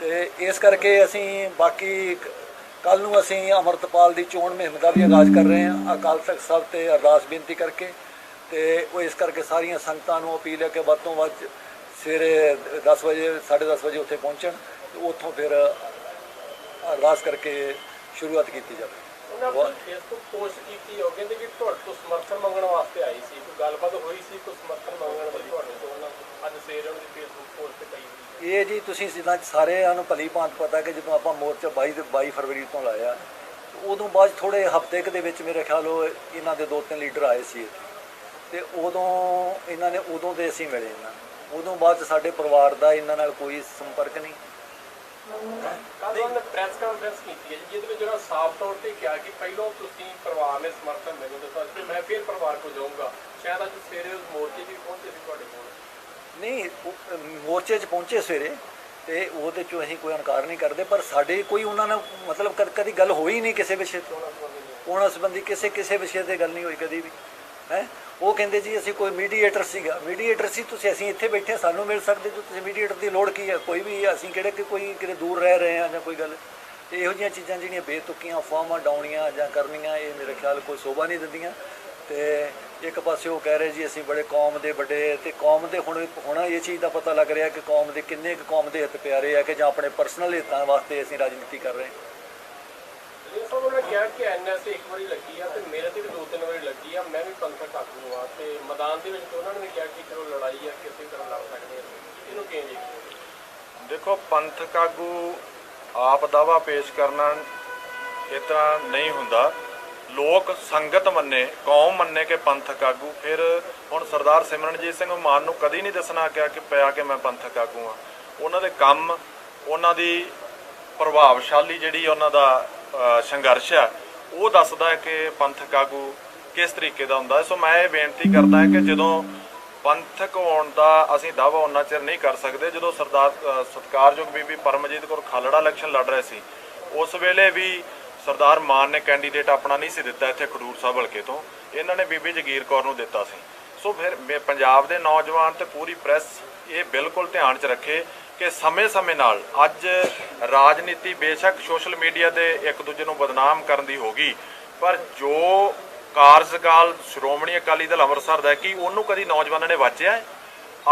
ਤੇ ਇਸ ਕਰਕੇ ਅਸੀਂ ਬਾਕੀ ਕੱਲ ਨੂੰ ਅਸੀਂ ਅਮਰਤਪਾਲ ਦੀ ਚੋਣ ਮੁਹਿੰਮ ਦਾ ਵੀ ਆਗਾਜ਼ ਕਰ ਰਹੇ ਹਾਂ। ਅਕਾਲ ਤਖਤ ਸਾਹਿਬ ਤੇ ਅਰਦਾਸ ਬੇਨਤੀ ਕਰਕੇ ਤੇ ਉਹ ਇਸ ਕਰਕੇ ਸਾਰੀਆਂ ਸੰਗਤਾਂ ਨੂੰ ਅਪੀਲ ਹੈ ਕਿ ਵੱਧ ਤੋਂ ਵੱਧ ਸਵੇਰੇ 10 ਵਜੇ 10:30 ਵਜੇ ਉੱਥੇ ਪਹੁੰਚਣ ਤੇ ਉੱਥੋਂ ਫਿਰ ਅਰਦਾਸ ਕਰਕੇ ਸ਼ੁਰੂਆਤ ਕੀਤੀ ਜਾਵੇ। ਉਹਨਾਂ ਨੇ ਫੇਸਬੁੱਕ ਪੋਸਟ ਕੀਤੀ ਉਹ ਕਹਿੰਦੇ ਕਿ ਤੁਹਾਡੇ ਤੋਂ ਸਮਰਥਨ ਮੰਗਣ ਵਾਸਤੇ ਆਈ ਸੀ ਕੋਈ ਗੱਲਬਾਤ ਹੋਈ ਸੀ ਕੋਈ ਸਮਰਥਨ ਮੰਗਣ ਦੀ ਤੁਹਾਡੇ ਤੋਂ ਉਹਨਾਂ ਨੂੰ ਅੱਜ ਸਵੇਰੇ ਉਹਨਾਂ ਦੀ ਫੇਸਬੁੱਕ ਪੋਸਟ ਤੇ ਪਈ ਹੋਈ ਇਹ ਜੀ ਤੁਸੀਂ ਜਿੱਦਾਂ ਸਾਰਿਆਂ ਨੂੰ ਭਲੀ ਭਾਂਤ ਪਤਾ ਕਿ ਜਦੋਂ ਆਪਾਂ ਮੋਰਚਾ 22 ਤੇ 22 ਫਰਵਰੀ ਤੋਂ ਲਾਇਆ ਉਦੋਂ ਬਾਅਦ ਥੋੜੇ ਹਫ਼ਤੇ ਕੁ ਦੇ ਵਿੱਚ ਮੇਰੇ ਖਿਆਲ ਉਹ ਇਹਨਾਂ ਦੇ ਦੋ ਤਿੰਨ ਲੀਡਰ ਆਏ ਸੀ ਇੱਥੇ। ਤੇ ਉਦੋਂ ਇਹਨਾਂ ਨੇ ਉਦੋਂ ਦੇ ਅਸੀਂ ਮਿਲੇ ਇਹਨਾਂ। ਉਦੋਂ ਬਾਅਦ ਸਾਡੇ ਪਰਿਵਾਰ ਦਾ ਇਹਨਾਂ ਨਾਲ ਕੋਈ ਸੰਪਰਕ ਨਹੀਂ ਕੱਲ ਉਹਨਾਂ ਨੇ ਪ੍ਰੈਸ ਕਾਨਫਰੰਸ ਕੀਤੀ ਹੈ ਜਿਹਦੇ ਵਿੱਚ ਜਿਹੜਾ ਸਾਫ਼ ਤੌਰ ਤੇ ਕਿਹਾ ਕਿ ਪਹਿਲਾਂ ਤੁਸੀਂ ਪਰਿਵਾਰ ਨੇ ਸਮਰਥਨ ਮੈਨੂੰ ਦਿੱਤਾ ਸੀ ਮੈਂ ਫਿਰ ਪਰਿਵਾਰ ਕੋ ਜਾਊਂਗਾ। ਸ਼ਾਇਦ ਅੱਜ ਸਵੇਰੇ ਉਸ ਮੋਰਚੇ 'ਚ ਵੀ ਪਹੁੰਚੇ ਸੀ ਤੁਹਾਡੇ ਕੋਲ। ਨਹੀਂ ਮੋਰਚੇ 'ਚ ਪਹੁੰਚੇ ਸਵੇਰੇ ਤੇ ਉਹਦੇ 'ਚੋਂ ਅਸੀਂ ਕੋਈ ਇਨਕਾਰ ਨਹੀਂ ਕਰਦੇ ਪਰ ਸਾਡੇ ਕੋਈ ਉਹਨਾਂ ਨਾਲ ਮਤਲਬ ਕਦ- ਕਦੀ ਗੱਲ ਹੋਈ ਨਹੀਂ ਕਿਸੇ ਵਿਸ਼ੇ ਤੋਂ। ਉਹਨਾਂ ਸੰਬੰਧੀ? ਕਿਸੇ ਕਿਸੇ ਵਿਸ਼ੇ ਤੇ ਗੱਲ ਨਹੀਂ ਹੋਈ ਕਦੀ ਵੀ ਹੈ? ਉਹ ਕਹਿੰਦੇ ਜੀ ਅਸੀਂ ਕੋਈ ਮੀਡੀਏਟਰ ਸੀਗਾ। ਮੀਡੀਏਟਰ ਸੀ ਤੁਸੀਂ ਅਸੀਂ ਇੱਥੇ ਬੈਠੇ ਹਾਂ, ਸਾਨੂੰ ਮਿਲ ਸਕਦੇ ਜੋ ਤੁਸੀਂ ਮੀਡੀਏਟਰ ਦੀ ਲੋੜ ਕੀ ਹੈ ਕੋਈ ਵੀ ਅਸੀਂ ਕਿਹੜੇ ਕਿ ਕੋਈ ਕਿਤੇ ਦੂਰ ਰਹਿ ਰਹੇ ਹਾਂ ਜਾਂ ਕੋਈ ਗੱਲ। ਤੇ ਇਹੋ ਜਿਹੀਆਂ ਚੀਜ਼ਾਂ ਜਿਹੜੀਆਂ ਬੇਤੁਕੀਆਂ ਫਾਰਮਾਂ ਡਾਉਣੀਆਂ ਜਾਂ ਕਰਨੀਆਂ ਇਹ ਮੇਰੇ ਖਿਆਲ ਕੋਈ ਸ਼ੋਭਾ ਨਹੀਂ ਦਿੰਦੀਆਂ। ਤੇ ਇੱਕ ਪਾਸੇ ਉਹ ਕਹਿ ਰਹੇ ਜੀ ਅਸੀਂ ਬੜੇ ਕੌਮ ਦੇ ਵੱਡੇ ਤੇ ਕੌਮ ਦੇ ਹੁਣ ਹੁਣ ਇਹ ਚੀਜ਼ ਦਾ ਪਤਾ ਲੱਗ ਰਿਹਾ ਕਿ ਕੌਮ ਦੇ ਕਿੰਨੇ ਕੁ ਕੌਮ ਦੇ ਹਿੱਤ ਪਿਆਰੇ ਆ ਕਿ ਜਾਂ ਆਪਣੇ ਪਰਸਨਲ ਹਿੱਤਾਂ ਵਾਸਤੇ ਅਸੀਂ ਰਾਜਨੀਤੀ ਕਰ ਰਹੇ ਹਾਂ। ਸਭ ਉਹਨਾਂ ਕਿਹਾ ਕਿ ਐਨਐਸਏ ਇੱਕ ਵਾਰੀ ਲੱਗੀ ਆ ਤੇ ਮੇਰੇ ਤੇ ਵੀ ਦੋ ਤਿੰਨ ਵਾਰੀ ਲੱਗੀ ਆ, ਮੈਂ ਵੀ ਪੰਥਕ ਆਗੂ ਆ ਤੇ ਮੈਦਾਨ ਦੇ ਵਿੱਚ ਤਾਂ ਉਹਨਾਂ ਨੇ ਕਿਹਾ ਕਿ ਚਲੋ ਲੜਾਈ ਆ, ਕਿਸੇ ਤਰ੍ਹਾਂ ਲੜ ਸਕਦੇ ਆ। ਇਹਨੂੰ ਕਿਵੇਂ ਦੇਖਦੇ ਦੇਖੋ, ਪੰਥਕ ਆਗੂ ਆਪ ਦਾਵਾ ਪੇਸ਼ ਕਰਨਾ ਇਸ ਤਰ੍ਹਾਂ ਨਹੀਂ ਹੁੰਦਾ। ਲੋਕ ਸੰਗਤ ਮੰਨੇ, ਕੌਮ ਮੰਨੇ ਕਿ ਪੰਥਕ ਆਗੂ। ਫਿਰ ਹੁਣ ਸਰਦਾਰ ਸਿਮਰਨਜੀਤ ਸਿੰਘ ਮਾਨ ਨੂੰ ਕਦੀ ਨਹੀਂ ਦੱਸਣਾ ਕਿਹਾ ਕਿ ਪਿਆ ਕਿ ਮੈਂ ਪੰਥਕ ਆਗੂ ਆ ਉਹਨਾਂ ਦੇ ਕੰਮ, ਉਹਨਾਂ ਦੀ ਪ੍ਰਭਾਵਸ਼ਾਲੀ ਜਿਹੜੀ ਉਹਨਾਂ ਦਾ ਸੰਘਰਸ਼ ਆ। ਉਹ ਦੱਸਦਾ ਕਿ ਪੰਥਕ ਆਗੂ ਕਿਸ ਤਰੀਕੇ ਦਾ ਹੁੰਦਾ ਸੋ ਮੈਂ ਇਹ ਬੇਨਤੀ ਕਰਦਾ ਕਿ ਜਦੋਂ ਪੰਥਕ ਹੋਣ ਦਾ ਅਸੀਂ ਦਾਅਵਾ ਉਹਨਾਂ ਚਿਰ ਨਹੀਂ ਕਰ ਸਕਦੇ ਜਦੋਂ ਸਰਦਾਰ ਅ, ਸਤਿਕਾਰਯੋਗ ਬੀਬੀ ਪਰਮਜੀਤ ਕੌਰ ਖਾਲੜਾ ਇਲੈਕਸ਼ਨ ਲੜ ਰਹੇ ਸੀ ਉਸ ਵੇਲੇ ਵੀ ਸਰਦਾਰ ਮਾਨ ਨੇ ਕੈਂਡੀਡੇਟ ਆਪਣਾ ਨਹੀਂ ਸੀ ਦਿੱਤਾ ਇੱਥੇ ਖਡੂਰ ਸਾਹਿਬ ਹਲਕੇ ਤੋਂ। ਇਹਨਾਂ ਨੇ ਬੀਬੀ ਜਗੀਰ ਕੌਰ ਨੂੰ ਦਿੱਤਾ ਸੀ। ਸੋ ਫਿਰ ਪੰਜਾਬ ਦੇ ਨੌਜਵਾਨ ਤੇ ਪੂਰੀ ਪ੍ਰੈਸ ਇਹ ਬਿਲਕੁਲ ਧਿਆਨ 'ਚ ਰੱਖੇ ਕਿ ਸਮੇਂ-ਸਮੇਂ ਨਾਲ ਅੱਜ ਰਾਜਨੀਤੀ ਬੇਸ਼ੱਕ ਸੋਸ਼ਲ ਮੀਡੀਆ ਦੇ ਇੱਕ ਦੂਜੇ ਨੂੰ ਬਦਨਾਮ ਕਰਨ ਦੀ ਹੋਗੀ ਪਰ ਜੋ ਕਾਰਜਕਾਲ ਸ਼੍ਰੋਮਣੀ ਅਕਾਲੀ ਦਲ ਅੰਮ੍ਰਿਤਸਰ ਦਾ ਕਿ ਉਹਨੂੰ ਕਦੀ ਨੌਜਵਾਨਾਂ ਨੇ ਵਾਚਿਆ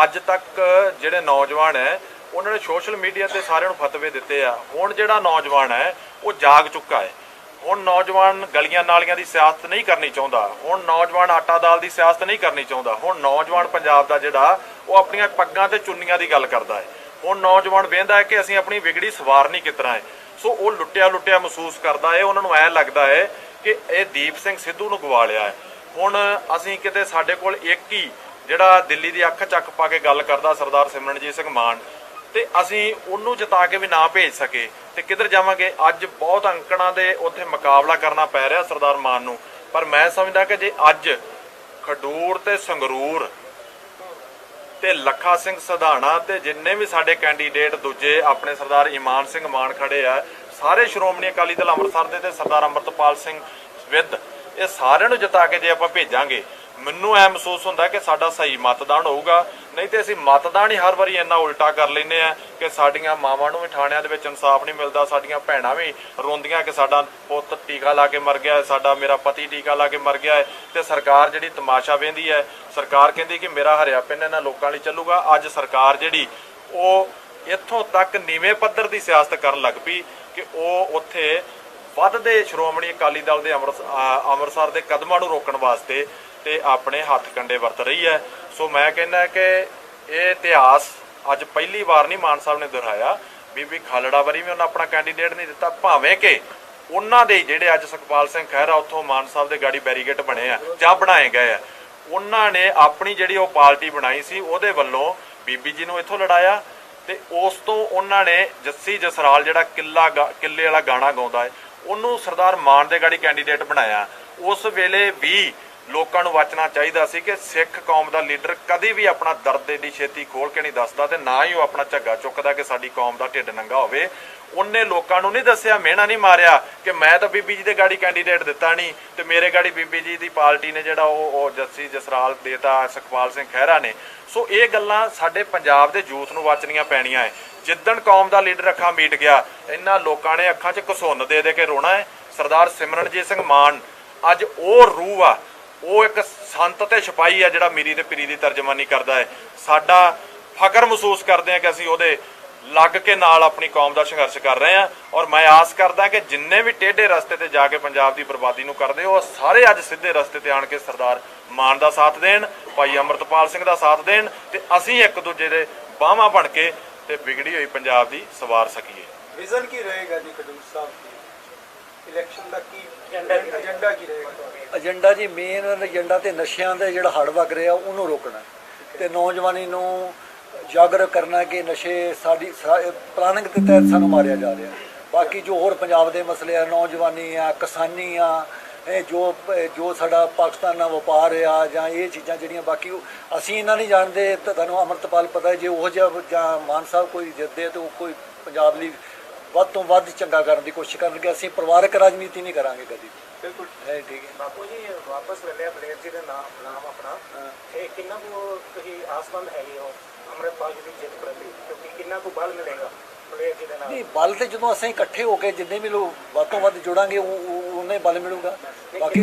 ਅੱਜ ਤੱਕ ਜਿਹੜੇ ਨੌਜਵਾਨ ਹੈ, ਉਹਨਾਂ ਨੇ ਸੋਸ਼ਲ ਮੀਡੀਆ ਤੇ ਸਾਰਿਆਂ ਨੂੰ ਫਤਵੇ ਦਿੱਤੇ ਆ। ਹੁਣ ਜਿਹੜਾ ਨੌਜਵਾਨ ਹੈ, ਉਹ ਜਾਗ ਚੁੱਕਾ ਹੈ। ਹੁਣ ਨੌਜਵਾਨ ਗਲੀਆਂ ਨਾਲੀਆਂ ਦੀ ਸਿਆਸਤ ਨਹੀਂ ਕਰਨੀ ਚਾਹੁੰਦਾ। ਹੁਣ ਨੌਜਵਾਨ ਆਟਾ ਦਾਲ ਦੀ ਸਿਆਸਤ ਨਹੀਂ ਕਰਨੀ ਚਾਹੁੰਦਾ। ਹੁਣ ਨੌਜਵਾਨ ਪੰਜਾਬ ਦਾ ਜਿਹੜਾ, ਉਹ ਆਪਣੀਆਂ ਪੱਗਾਂ ਤੇ ਚੁੰਨੀਆਂ ਦੀ ਗੱਲ ਕਰਦਾ ਹੈ। ਹੁਣ ਨੌਜਵਾਨ ਵੇਂਦਾ ਹੈ ਕਿ ਅਸੀਂ ਆਪਣੀ ਵਿਗੜੀ ਸਵਾਰਨੀ ਕਿਤਨਾ ਹੈ। ਸੋ ਉਹ ਲੁੱਟਿਆ ਲੁੱਟਿਆ ਮਹਿਸੂਸ ਕਰਦਾ ਹੈ। ਉਹਨਾਂ ਨੂੰ ਐ ਲੱਗਦਾ ਹੈ ਕਿ ਇਹ ਦੀਪ ਸਿੰਘ ਸਿੱਧੂ ਨੂੰ ਗਵਾ ਲਿਆ ਹੈ। ਹੁਣ ਅਸੀਂ ਕਿਤੇ ਸਾਡੇ ਕੋਲ ਇੱਕ ਹੀ ਜਿਹੜਾ ਦਿੱਲੀ ਦੀ ਅੱਖ ਚੱਕ ਪਾ ਕੇ ਗੱਲ ਕਰਦਾ ਸਰਦਾਰ ਸਿਮਰਨਜੀਤ ਸਿੰਘ ਮਾਨ। ਤੇ ਅਸੀਂ ਉਹਨੂੰ ਜਿਤਾ ਕੇ ਵੀ ਨਾ ਭੇਜ ਸਕੇ ਤੇ ਕਿੱਧਰ ਜਾਵਾਂਗੇ? ਅੱਜ ਬਹੁਤ ਅੰਕੜਾਂ ਦੇ ਉੱਥੇ ਮੁਕਾਬਲਾ ਕਰਨਾ ਪੈ ਰਿਹਾ ਸਰਦਾਰ ਮਾਨ ਨੂੰ। ਪਰ ਮੈਂ ਸਮਝਦਾ ਕਿ ਜੇ ਅੱਜ ਖਡੂਰ ਤੇ ਸੰਗਰੂਰ ਤੇ ਲੱਖਾ ਸਿੰਘ ਸਧਾਣਾ ਤੇ ਜਿੰਨੇ ਵੀ ਸਾਡੇ ਕੈਂਡੀਡੇਟ ਦੂਜੇ ਆਪਣੇ ਸਰਦਾਰ ਇਮਾਨ ਸਿੰਘ ਮਾਨ ਖੜੇ ਆ, ਸਾਰੇ ਸ਼੍ਰੋਮਣੀ ਅਕਾਲੀ ਦਲ ਅੰਮ੍ਰਿਤਸਰ ਦੇ ਤੇ ਸਰਦਾਰ ਅੰਮ੍ਰਿਤਪਾਲ ਸਿੰਘ ਵਿਦ, ਇਹ ਸਾਰਿਆਂ ਨੂੰ ਜਿਤਾ ਕੇ ਜੇ ਆਪਾਂ ਭੇਜਾਂਗੇ। ਮੈਨੂੰ ਐ ਮਹਿਸੂਸ ਹੁੰਦਾ ਕਿ ਸਾਡਾ ਸਹੀ ਮਤਦਾਨ ਹੋਊਗਾ। ਨਹੀਂ ਤੇ ਅਸੀਂ ਮਤਦਾਨ ਹੀ ਹਰ ਵਾਰੀ ਇੰਨਾ ਉਲਟਾ ਕਰ ਲੈਨੇ ਆ ਕਿ ਸਾਡੀਆਂ ਮਾਵਾਂ ਨੂੰ ਵੀ ਥਾਣਿਆਂ ਦੇ ਵਿੱਚ ਇਨਸਾਫ ਨਹੀਂ ਮਿਲਦਾ ਸਾਡੀਆਂ ਭੈਣਾਂ ਵੀ ਰੋਂਦੀਆਂ ਕਿ ਸਾਡਾ ਪੁੱਤ ਟੀਕਾ ਲਾ ਕੇ ਮਰ ਗਿਆ ਹੈ, ਸਾਡਾ ਮੇਰਾ ਪਤੀ ਟੀਕਾ ਲਾ ਕੇ ਮਰ ਗਿਆ ਹੈ ਤੇ ਸਰਕਾਰ ਜਿਹੜੀ ਤਮਾਸ਼ਾ ਵੇਂਦੀ ਹੈ ਸਰਕਾਰ ਕਹਿੰਦੀ ਕਿ ਮੇਰਾ ਹਰਿਆ ਪਿੰਡ ਇਹਨਾਂ ਲੋਕਾਂ ਲਈ ਚੱਲੂਗਾ। ਅੱਜ ਸਰਕਾਰ ਜਿਹੜੀ ਉਹ ਇੱਥੋਂ ਤੱਕ ਨੀਵੇਂ ਪੱਧਰ ਦੀ ਸਿਆਸਤ ਕਰਨ ਲੱਗ ਪਈ ਕਿ ਉਹ ਉੱਥੇ ਵੱਧਦੇ ਸ਼੍ਰੋਮਣੀ ਅਕਾਲੀ ਦਲ ਦੇ ਅੰਮ੍ਰਿਤ- ਅੰਮ੍ਰਿਤਸਰ ਦੇ ਕਦਮਾਂ ਨੂੰ ਰੋਕਣ ਵਾਸਤੇ ਤੇ ਆਪਣੇ ਹੱਥ ਕੰਡੇ ਵਰਤ ਰਹੀ ਹੈ। ਸੋ ਮੈਂ ਕਹਿੰਦਾ ਕਿ ਇਹ ਇਤਿਹਾਸ ਅੱਜ ਪਹਿਲੀ ਵਾਰ ਨਹੀਂ ਮਾਨ ਸਾਹਿਬ ਨੇ ਦੁਹਰਾਇਆ। ਬੀਬੀ ਖਾਲੜਾ ਵਾਰੀ ਵੀ ਉਹਨਾਂ ਆਪਣਾ ਕੈਂਡੀਡੇਟ ਨਹੀਂ ਦਿੱਤਾ, ਭਾਵੇਂ ਕਿ ਉਹਨਾਂ ਦੇ ਜਿਹੜੇ ਅੱਜ ਸੁਖਪਾਲ ਸਿੰਘ ਖਹਿਰਾ ਉੱਥੋਂ ਮਾਨ ਸਾਹਿਬ ਦੇ ਗਾੜੀ ਬੈਰੀਗੇਟ ਬਣੇ ਆ ਜਾਂ ਬਣਾਏ ਗਏ ਆ, ਉਹਨਾਂ ਨੇ ਆਪਣੀ ਜਿਹੜੀ ਉਹ ਪਾਰਟੀ ਬਣਾਈ ਸੀ, ਉਹਦੇ ਵੱਲੋਂ ਬੀਬੀ ਜੀ ਨੂੰ ਇੱਥੋਂ ਲੜਾਇਆ ਤੇ ਉਸ ਤੋਂ ਉਹਨਾਂ ਨੇ ਜੱਸੀ ਜਸਰਾਲ ਜਿਹੜਾ ਕਿੱਲਾ ਗਾ- ਕਿੱਲੇ ਵਾਲਾ ਗਾਣਾ ਗਾਉਂਦਾ ਹੈ, ਉਹਨੂੰ ਸਰਦਾਰ ਮਾਨ ਦੇ ਗਾੜੀ ਕੈਂਡੀਡੇਟ ਬਣਾਇਆ। ਉਸ ਵੇਲੇ ਵੀ ਲੋਕਾਂ ਨੂੰ ਵਾਚਣਾ ਚਾਹੀਦਾ ਸੀ ਕਿ ਸਿੱਖ ਕੌਮ ਦਾ ਲੀਡਰ ਕਦੀ ਵੀ ਆਪਣਾ ਦਰਦ ਏਡੀ ਛੇਤੀ ਖੋਲ ਕੇ ਨਹੀਂ ਦੱਸਦਾ ਤੇ ਨਾ ਹੀ ਉਹ ਆਪਣਾ ਝੱਗਾ ਚੁੱਕਦਾ ਕਿ ਸਾਡੀ ਕੌਮ ਦਾ ਢਿੱਡ ਨੰਗਾ ਹੋਵੇ। ਉਹਨੇ ਲੋਕਾਂ ਨੂੰ ਨਹੀਂ ਦੱਸਿਆ, ਮਿਹਣਾ ਨਹੀਂ ਮਾਰਿਆ ਕਿ ਮੈਂ ਤਾਂ ਬੀਬੀ ਜੀ ਦੇ ਗਾੜੀ ਕੈਂਡੀਡੇਟ ਦਿੱਤਾ ਨਹੀਂ ਤੇ ਮੇਰੇ ਗਾੜੀ ਬੀਬੀ ਜੀ ਦੀ ਪਾਰਟੀ ਨੇ ਜਿਹੜਾ ਉਹ ਉਹ ਜੱਸੀ ਜਸਰਾਲ ਦੇਤਾ ਸੁਖਪਾਲ ਸਿੰਘ ਖਹਿਰਾ ਨੇ। ਸੋ ਇਹ ਗੱਲਾਂ ਸਾਡੇ ਪੰਜਾਬ ਦੇ ਯੂਥ ਨੂੰ ਵਾਚਣੀਆਂ ਪੈਣੀਆਂ ਹੈ ਜਿੱਦਣ ਕੌਮ ਦਾ ਲੀਡਰ ਅੱਖਾਂ ਮੀਟ ਗਿਆ, ਇਹਨਾਂ ਲੋਕਾਂ ਨੇ ਅੱਖਾਂ 'ਚ ਘਸੁੰਨ ਦੇ ਦੇ ਕੇ ਰੋਣਾ ਹੈ ਸਰਦਾਰ ਸਿਮਰਨਜੀਤ ਸਿੰਘ ਮਾਨ, ਅੱਜ ਉਹ ਰੂਹ ਆ ਉਹ ਇੱਕ ਸੰਤ ਤੇ ਸਿਪਾਹੀ ਆ ਜਿਹੜਾ ਮੀਰੀ ਤੇ ਪੀਰੀ ਦੀ ਤਰਜਮਾਨੀ ਕਰਦਾ ਹੈ। ਸਾਡਾ ਫਖਰ ਮਹਿਸੂਸ ਕਰਦੇ ਆ ਕਿ ਅਸੀਂ ਉਹਦੇ ਲੱਗ ਕੇ ਨਾਲ ਆਪਣੀ ਕੌਮ ਦਾ ਸੰਘਰਸ਼ ਕਰ ਰਹੇ ਆ ਔਰ ਮੈਂ ਆਸ ਕਰਦਾ ਕਿ ਜਿੰਨੇ ਵੀ ਟੇਢੇ ਰਸਤੇ ਤੇ ਜਾ ਕੇ ਪੰਜਾਬ ਦੀ ਬਰਬਾਦੀ ਨੂੰ ਕਰਦੇ ਉਹ ਸਾਰੇ ਅੱਜ ਸਿੱਧੇ ਰਸਤੇ ਤੇ ਆਣ ਕੇ ਸਰਦਾਰ ਮਾਨ ਦਾ ਸਾਥ ਦੇਣ, ਭਾਈ ਅਮਰਤਪਾਲ ਸਿੰਘ ਦਾ ਸਾਥ ਦੇਣ ਤੇ ਅਸੀਂ ਇੱਕ ਦੂਜੇ ਦੇ ਬਾਹਾਂ ਬਣ ਕੇ ਤੇ ਵਿਗੜੀ ਹੋਈ ਪੰਜਾਬ ਦੀ ਸਵਾਰ ਸਕੀਏ। ਵਿਜ਼ਨ ਕੀ ਰਹੇਗਾ ਜੀ ਖਡੂਰ ਸਾਹਿਬ ਇਲੈਕਸ਼ਨ ਦਾ ਕੀ ਏਜੰਡਾ ਕੀ ਰਹੇਗਾ ਏਜੰਡਾ ਜੀ ਮੇਨ ਏਜੰਡਾ ਤੇ ਨਸ਼ਿਆਂ ਦਾ ਜਿਹੜਾ ਹੜ ਵਗ ਰਿਹਾ, ਉਹਨੂੰ ਰੋਕਣਾ ਤੇ ਨੌਜਵਾਨੀ ਨੂੰ ਜਾਗਰੂਕ ਕਰਨਾ ਕਿ ਨਸ਼ੇ ਸਾਡੀ ਪਲਾਨਿੰਗ ਦੇ ਤਹਿਤ ਸਾਨੂੰ ਮਾਰਿਆ ਜਾ ਰਿਹਾ ਬਾਕੀ ਜੋ ਹੋਰ ਪੰਜਾਬ ਦੇ ਮਸਲੇ ਆ, ਨੌਜਵਾਨੀ ਆ, ਕਿਸਾਨੀ ਆ, ਇਹ ਜੋ ਜੋ ਸਾਡਾ ਪਾਕਿਸਤਾਨ ਨਾਲ ਵਪਾਰ ਆ, ਜਾਂ ਇਹ ਚੀਜ਼ਾਂ ਜਿਹੜੀਆਂ ਬਾਕੀ ਅਸੀਂ ਇਹਨਾਂ ਨਹੀਂ ਜਾਣਦੇ ਤਾਂ ਤੁਹਾਨੂੰ ਅਮਰਤਪਾਲ ਪਤਾ ਹੈ, ਜੇ ਉਹ ਜਿਹਾ ਜਾਂ ਮਾਨ ਸਾਹਿਬ ਕੋਈ ਜਿੱਤਦੇ ਤੇ ਉਹ ਕੋਈ ਪੰਜਾਬ ਲਈ ਵੱਧ ਤੋਂ ਵੱਧ ਚੰਗਾ ਕਰਨ ਦੀ ਕੋਸ਼ਿਸ਼ ਕਰਨਗੇ ਅਸੀਂ ਪਰਿਵਾਰਕ ਰਾਜਨੀਤੀ ਨਹੀਂ ਕਰਾਂਗੇ ਕਦੀ। ਬਿਲਕੁਲ। ਹੈ ਠੀਕ ਹੈ। ਬਾਪੂ ਜੀ ਵਾਪਸ ਲੈ ਲਿਆ ਬਲੇਰ ਜੀ ਦਾ ਨਾਮ ਨਾਮ ਆਪਣਾ। ਇਹ ਕਿੰਨਾ ਕੁ ਤੁਸੀਂ ਆਸਮੰਦ ਹੈਗੇ ਹੋ ਅੰਮ੍ਰਿਤਪਾਲ ਜੀ ਦੀ ਜਿੱਤ ਪ੍ਰਤੀ ਕਿਉਂਕਿ ਕਿੰਨਾ ਕੁ ਬਲ ਮਿਲੇਗਾ ਬਲੇਰ ਜੀ ਦੇ ਨਾਲ? ਨਹੀਂ ਬਲ ਤੇ ਜਦੋਂ ਅਸੀਂ ਇਕੱਠੇ ਹੋ ਕੇ ਜਿੰਨੇ ਵੀ ਲੋਕ ਵੱਧ ਤੋਂ ਵੱਧ ਜੁੜਾਂਗੇ ਉਹ ਉਹ- ਉਹਨੇ ਬਲ ਮਿਲੂਗਾ। ਬਾਕੀ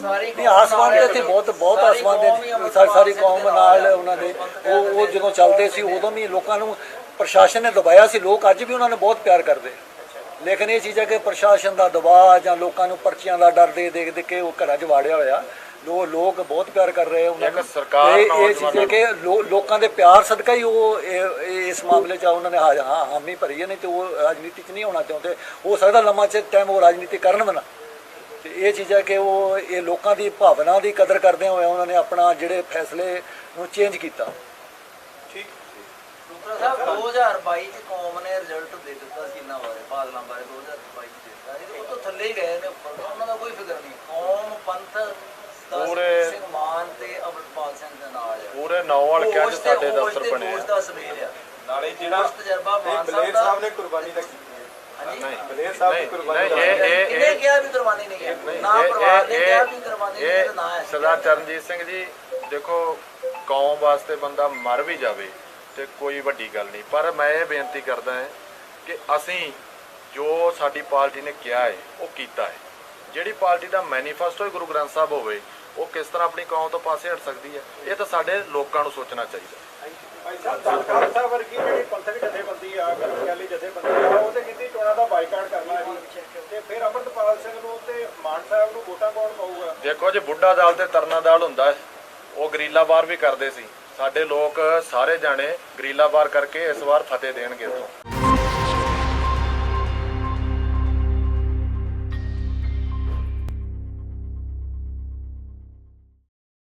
ਸਾਰੀ ਨਹੀਂ ਆਸਮਾਨ ਦੇ ਇੱਥੇ ਬਹੁਤ ਬਹੁਤ ਆਸਮਾਨ ਦੇ ਸਾਰੀ ਸਾਰੀ ਕੌਮ ਨਾਲ ਉਹਨਾਂ ਦੇ। ਉਹ ਉਹ ਜਦੋਂ ਚੱਲਦੇ ਸੀ ਉਦੋਂ ਵੀ ਲੋਕਾਂ ਨੂੰ ਪ੍ਰਸ਼ਾਸਨ ਨੇ ਦਬਾਇਆ ਸੀ ਲੋਕ ਅੱਜ ਵੀ ਉਹਨਾਂ ਨੂੰ ਬਹੁਤ ਪਿਆਰ ਕਰਦੇ ਲੇਕਿਨ ਇਹ ਚੀਜ਼ ਹੈ ਕਿ ਪ੍ਰਸ਼ਾਸਨ ਦਾ ਦਬਾਅ ਜਾਂ ਲੋਕਾਂ ਨੂੰ ਪਰਚੀਆਂ ਦਾ ਡਰ ਦੇ ਦੇ ਦੇ ਕੇ ਉਹ ਘਰਾਂ 'ਚ ਵਾੜਿਆ ਹੋਇਆ। ਲੋ ਲੋਕ ਬਹੁਤ ਪਿਆਰ ਕਰ ਰਹੇ ਉਹਨਾਂ ਨੂੰ। ਸਰਕਾਰ ਇਹ- ਇਹ ਚੀਜ਼ ਹੈ ਕਿ ਲੋ- ਲੋਕਾਂ ਦੇ ਪਿਆਰ ਸਦਕਾ ਹੀ ਉਹ ਇਸ ਮਾਮਲੇ 'ਚ ਉਹਨਾਂ ਨੇ ਹਾਂ ਹਾਂ ਹਾਮੀ ਭਰੀ ਹੈ ਨਹੀਂ ਤੇ ਉਹ ਰਾਜਨੀਤੀ 'ਚ ਨਹੀਂ ਹੋਣਾ ਚਾਹੁੰਦੇ। ਹੋ ਸਕਦਾ ਲੰਮਾ ਚਿਰ ਟਾਈਮ ਉਹ ਰਾਜਨੀਤੀ ਕਰਨ ਵੀ ਨਾ ਤੇ ਇਹ ਚੀਜ਼ ਹੈ ਕਿ ਉਹ ਇਹ ਲੋਕਾਂ ਦੀ ਭਾਵਨਾ ਦੀ ਕਦਰ ਕਰਦੇ ਹੋਏ ਉਹਨਾਂ ਨੇ ਆਪਣਾ ਜਿਹੜੇ ਫੈਸਲੇ ਨੂੰ ਚੇਂਜ ਕੀਤਾ। ਡਾਕਟਰ ਸਾਹਿਬ 2022 ਚ ਕੌਮ ਨੇ ਰਿਜ਼ਲਟ ਦੇ ਦਿੱਤਾ ਸੀ ਇਹਨਾਂ ਬਾਰੇ ਬਾਦਲਾਂ ਬਾਰੇ 2022 ਚ ਦੇ ਦਿੱਤਾ ਇਹ ਉਹ ਤੋਂ ਥੱਲੇ ਹੀ ਗਏ ਨੇ ਉੱਪਰ ਉਹਨਾਂ ਦਾ ਕੋਈ ਫਿਕਰ ਨਹੀਂ। ਕੌਮ ਪੰਥ ਦਾ ਪੂਰੇ- ਸਿੰਘ ਮਾਨ ਤੇ ਅਮਰਪਾਲ ਸਿੰਘ ਦੇ ਨਾਲ ਹੈ ਪੂਰੇ ਨੌ ਹਲਕਿਆਂ 'ਚ ਹੋਸ਼ ਤੇ- ਸਾਡੇ ਹੋਸ਼ ਦਫ਼ਤਰ ਤੇ ਬਣੇ ਹੋਸ਼ ਆ ਦਾ ਸਵੇਰ ਆ। ਨਾਲੇ ਜਿਹੜਾ ਤਜਰਬਾ ਮਾਨ ਬਲੇਰ ਸਾਹਿਬ ਸਾਹਿਬ ਦਾ ਨੇ ਕੁਰਬਾਨੀ ਤਾਂ ਕੀਤੀ ਹੈ। ਨਹੀਂ ਬਲੇਰ ਸਾਹਿਬ ਦੀ ਨਹੀਂ ਕੁਰਬਾਨੀ ਨਹੀਂ, ਇਹ ਇਹ ਇਹਨੇ ਇਹ ਕਿਹਾ ਵੀ ਕੁਰਬਾਨੀ ਨਹੀਂ ਹੈ। ਨਹੀਂ, ਨਾ ਇਹ- ਪਰਿਵਾਰ ਨੇ ਇਹ- ਕਿਹਾ ਵੀ ਕੁਰਬਾਨੀ ਨਹੀਂ ਹੈ ਤੇ ਨਾ ਹੈ ਇਹ ਸਰਦਾਰ ਚਰਨਜੀਤ ਸਿੰਘ ਜੀ ਦੇਖੋ ਕੌਮ ਵਾਸਤੇ ਬੰਦਾ ਮਰ ਵੀ ਜਾਵੇ ਤੇ ਕੋਈ ਵੱਡੀ ਗੱਲ ਨਹੀਂ। ਪਰ ਮੈਂ ਇਹ ਬੇਨਤੀ ਕਰਦਾ ਹਾਂ ਕਿ ਅਸੀਂ ਜੋ ਸਾਡੀ ਪਾਰਟੀ ਨੇ ਕਿਹਾ ਹੈ ਉਹ ਕੀਤਾ ਹੈ। ਜਿਹੜੀ ਪਾਰਟੀ ਦਾ ਮੈਨੀਫੈਸਟੋ ਹੀ ਗੁਰੂ ਗ੍ਰੰਥ ਸਾਹਿਬ ਹੋਵੇ ਉਹ ਕਿਸ ਤਰ੍ਹਾਂ ਆਪਣੀ ਕੌਮ ਤੋਂ ਪਾਸੇ ਹਟ ਸਕਦੀ ਹੈ ਇਹ ਤਾਂ ਸਾਡੇ ਲੋਕਾਂ ਨੂੰ ਸੋਚਣਾ ਚਾਹੀਦਾ ਭਾਈ ਸਾਹਿਬ ਧੰਨ ਖਾਲਸਾ ਵਰਗੀ ਜਿਹੜੀ ਪੰਥਕ ਜਥੇਬੰਦੀ ਆ ਕਰਮਚਾਰੀ ਜਥੇਬੰਦੀ ਆ ਉਹ ਤੇ ਕਹਿੰਦੀ ਚੋਣਾਂ ਦਾ ਬਾਈਕਾਟ ਕਰਨਾ ਜੀ ਤੇ ਫਿਰ ਅਮਰਤਪਾਲ ਸਿੰਘ ਨੂੰ ਤੇ ਮਾਨ ਸਾਹਿਬ ਨੂੰ ਵੋਟਾਂ ਕੌਣ ਪਾਊਗਾ। ਦੇਖੋ ਜੀ ਬੁੱਢਾ ਦਲ ਤੇ ਤਰਨਾ ਦਲ ਹੁੰਦਾ ਉਹ ਗਰੀਲਾ ਵਾਰ ਵੀ ਕਰਦੇ ਸੀ। ਸਾਡੇ ਲੋਕ ਸਾਰੇ ਜਾਣੇ ਗਰੀਲਾ ਵਾਰ ਕਰਕੇ ਇਸ ਵਾਰ ਫਤਿਹ ਦੇਣਗੇ ਉੱਥੋਂ।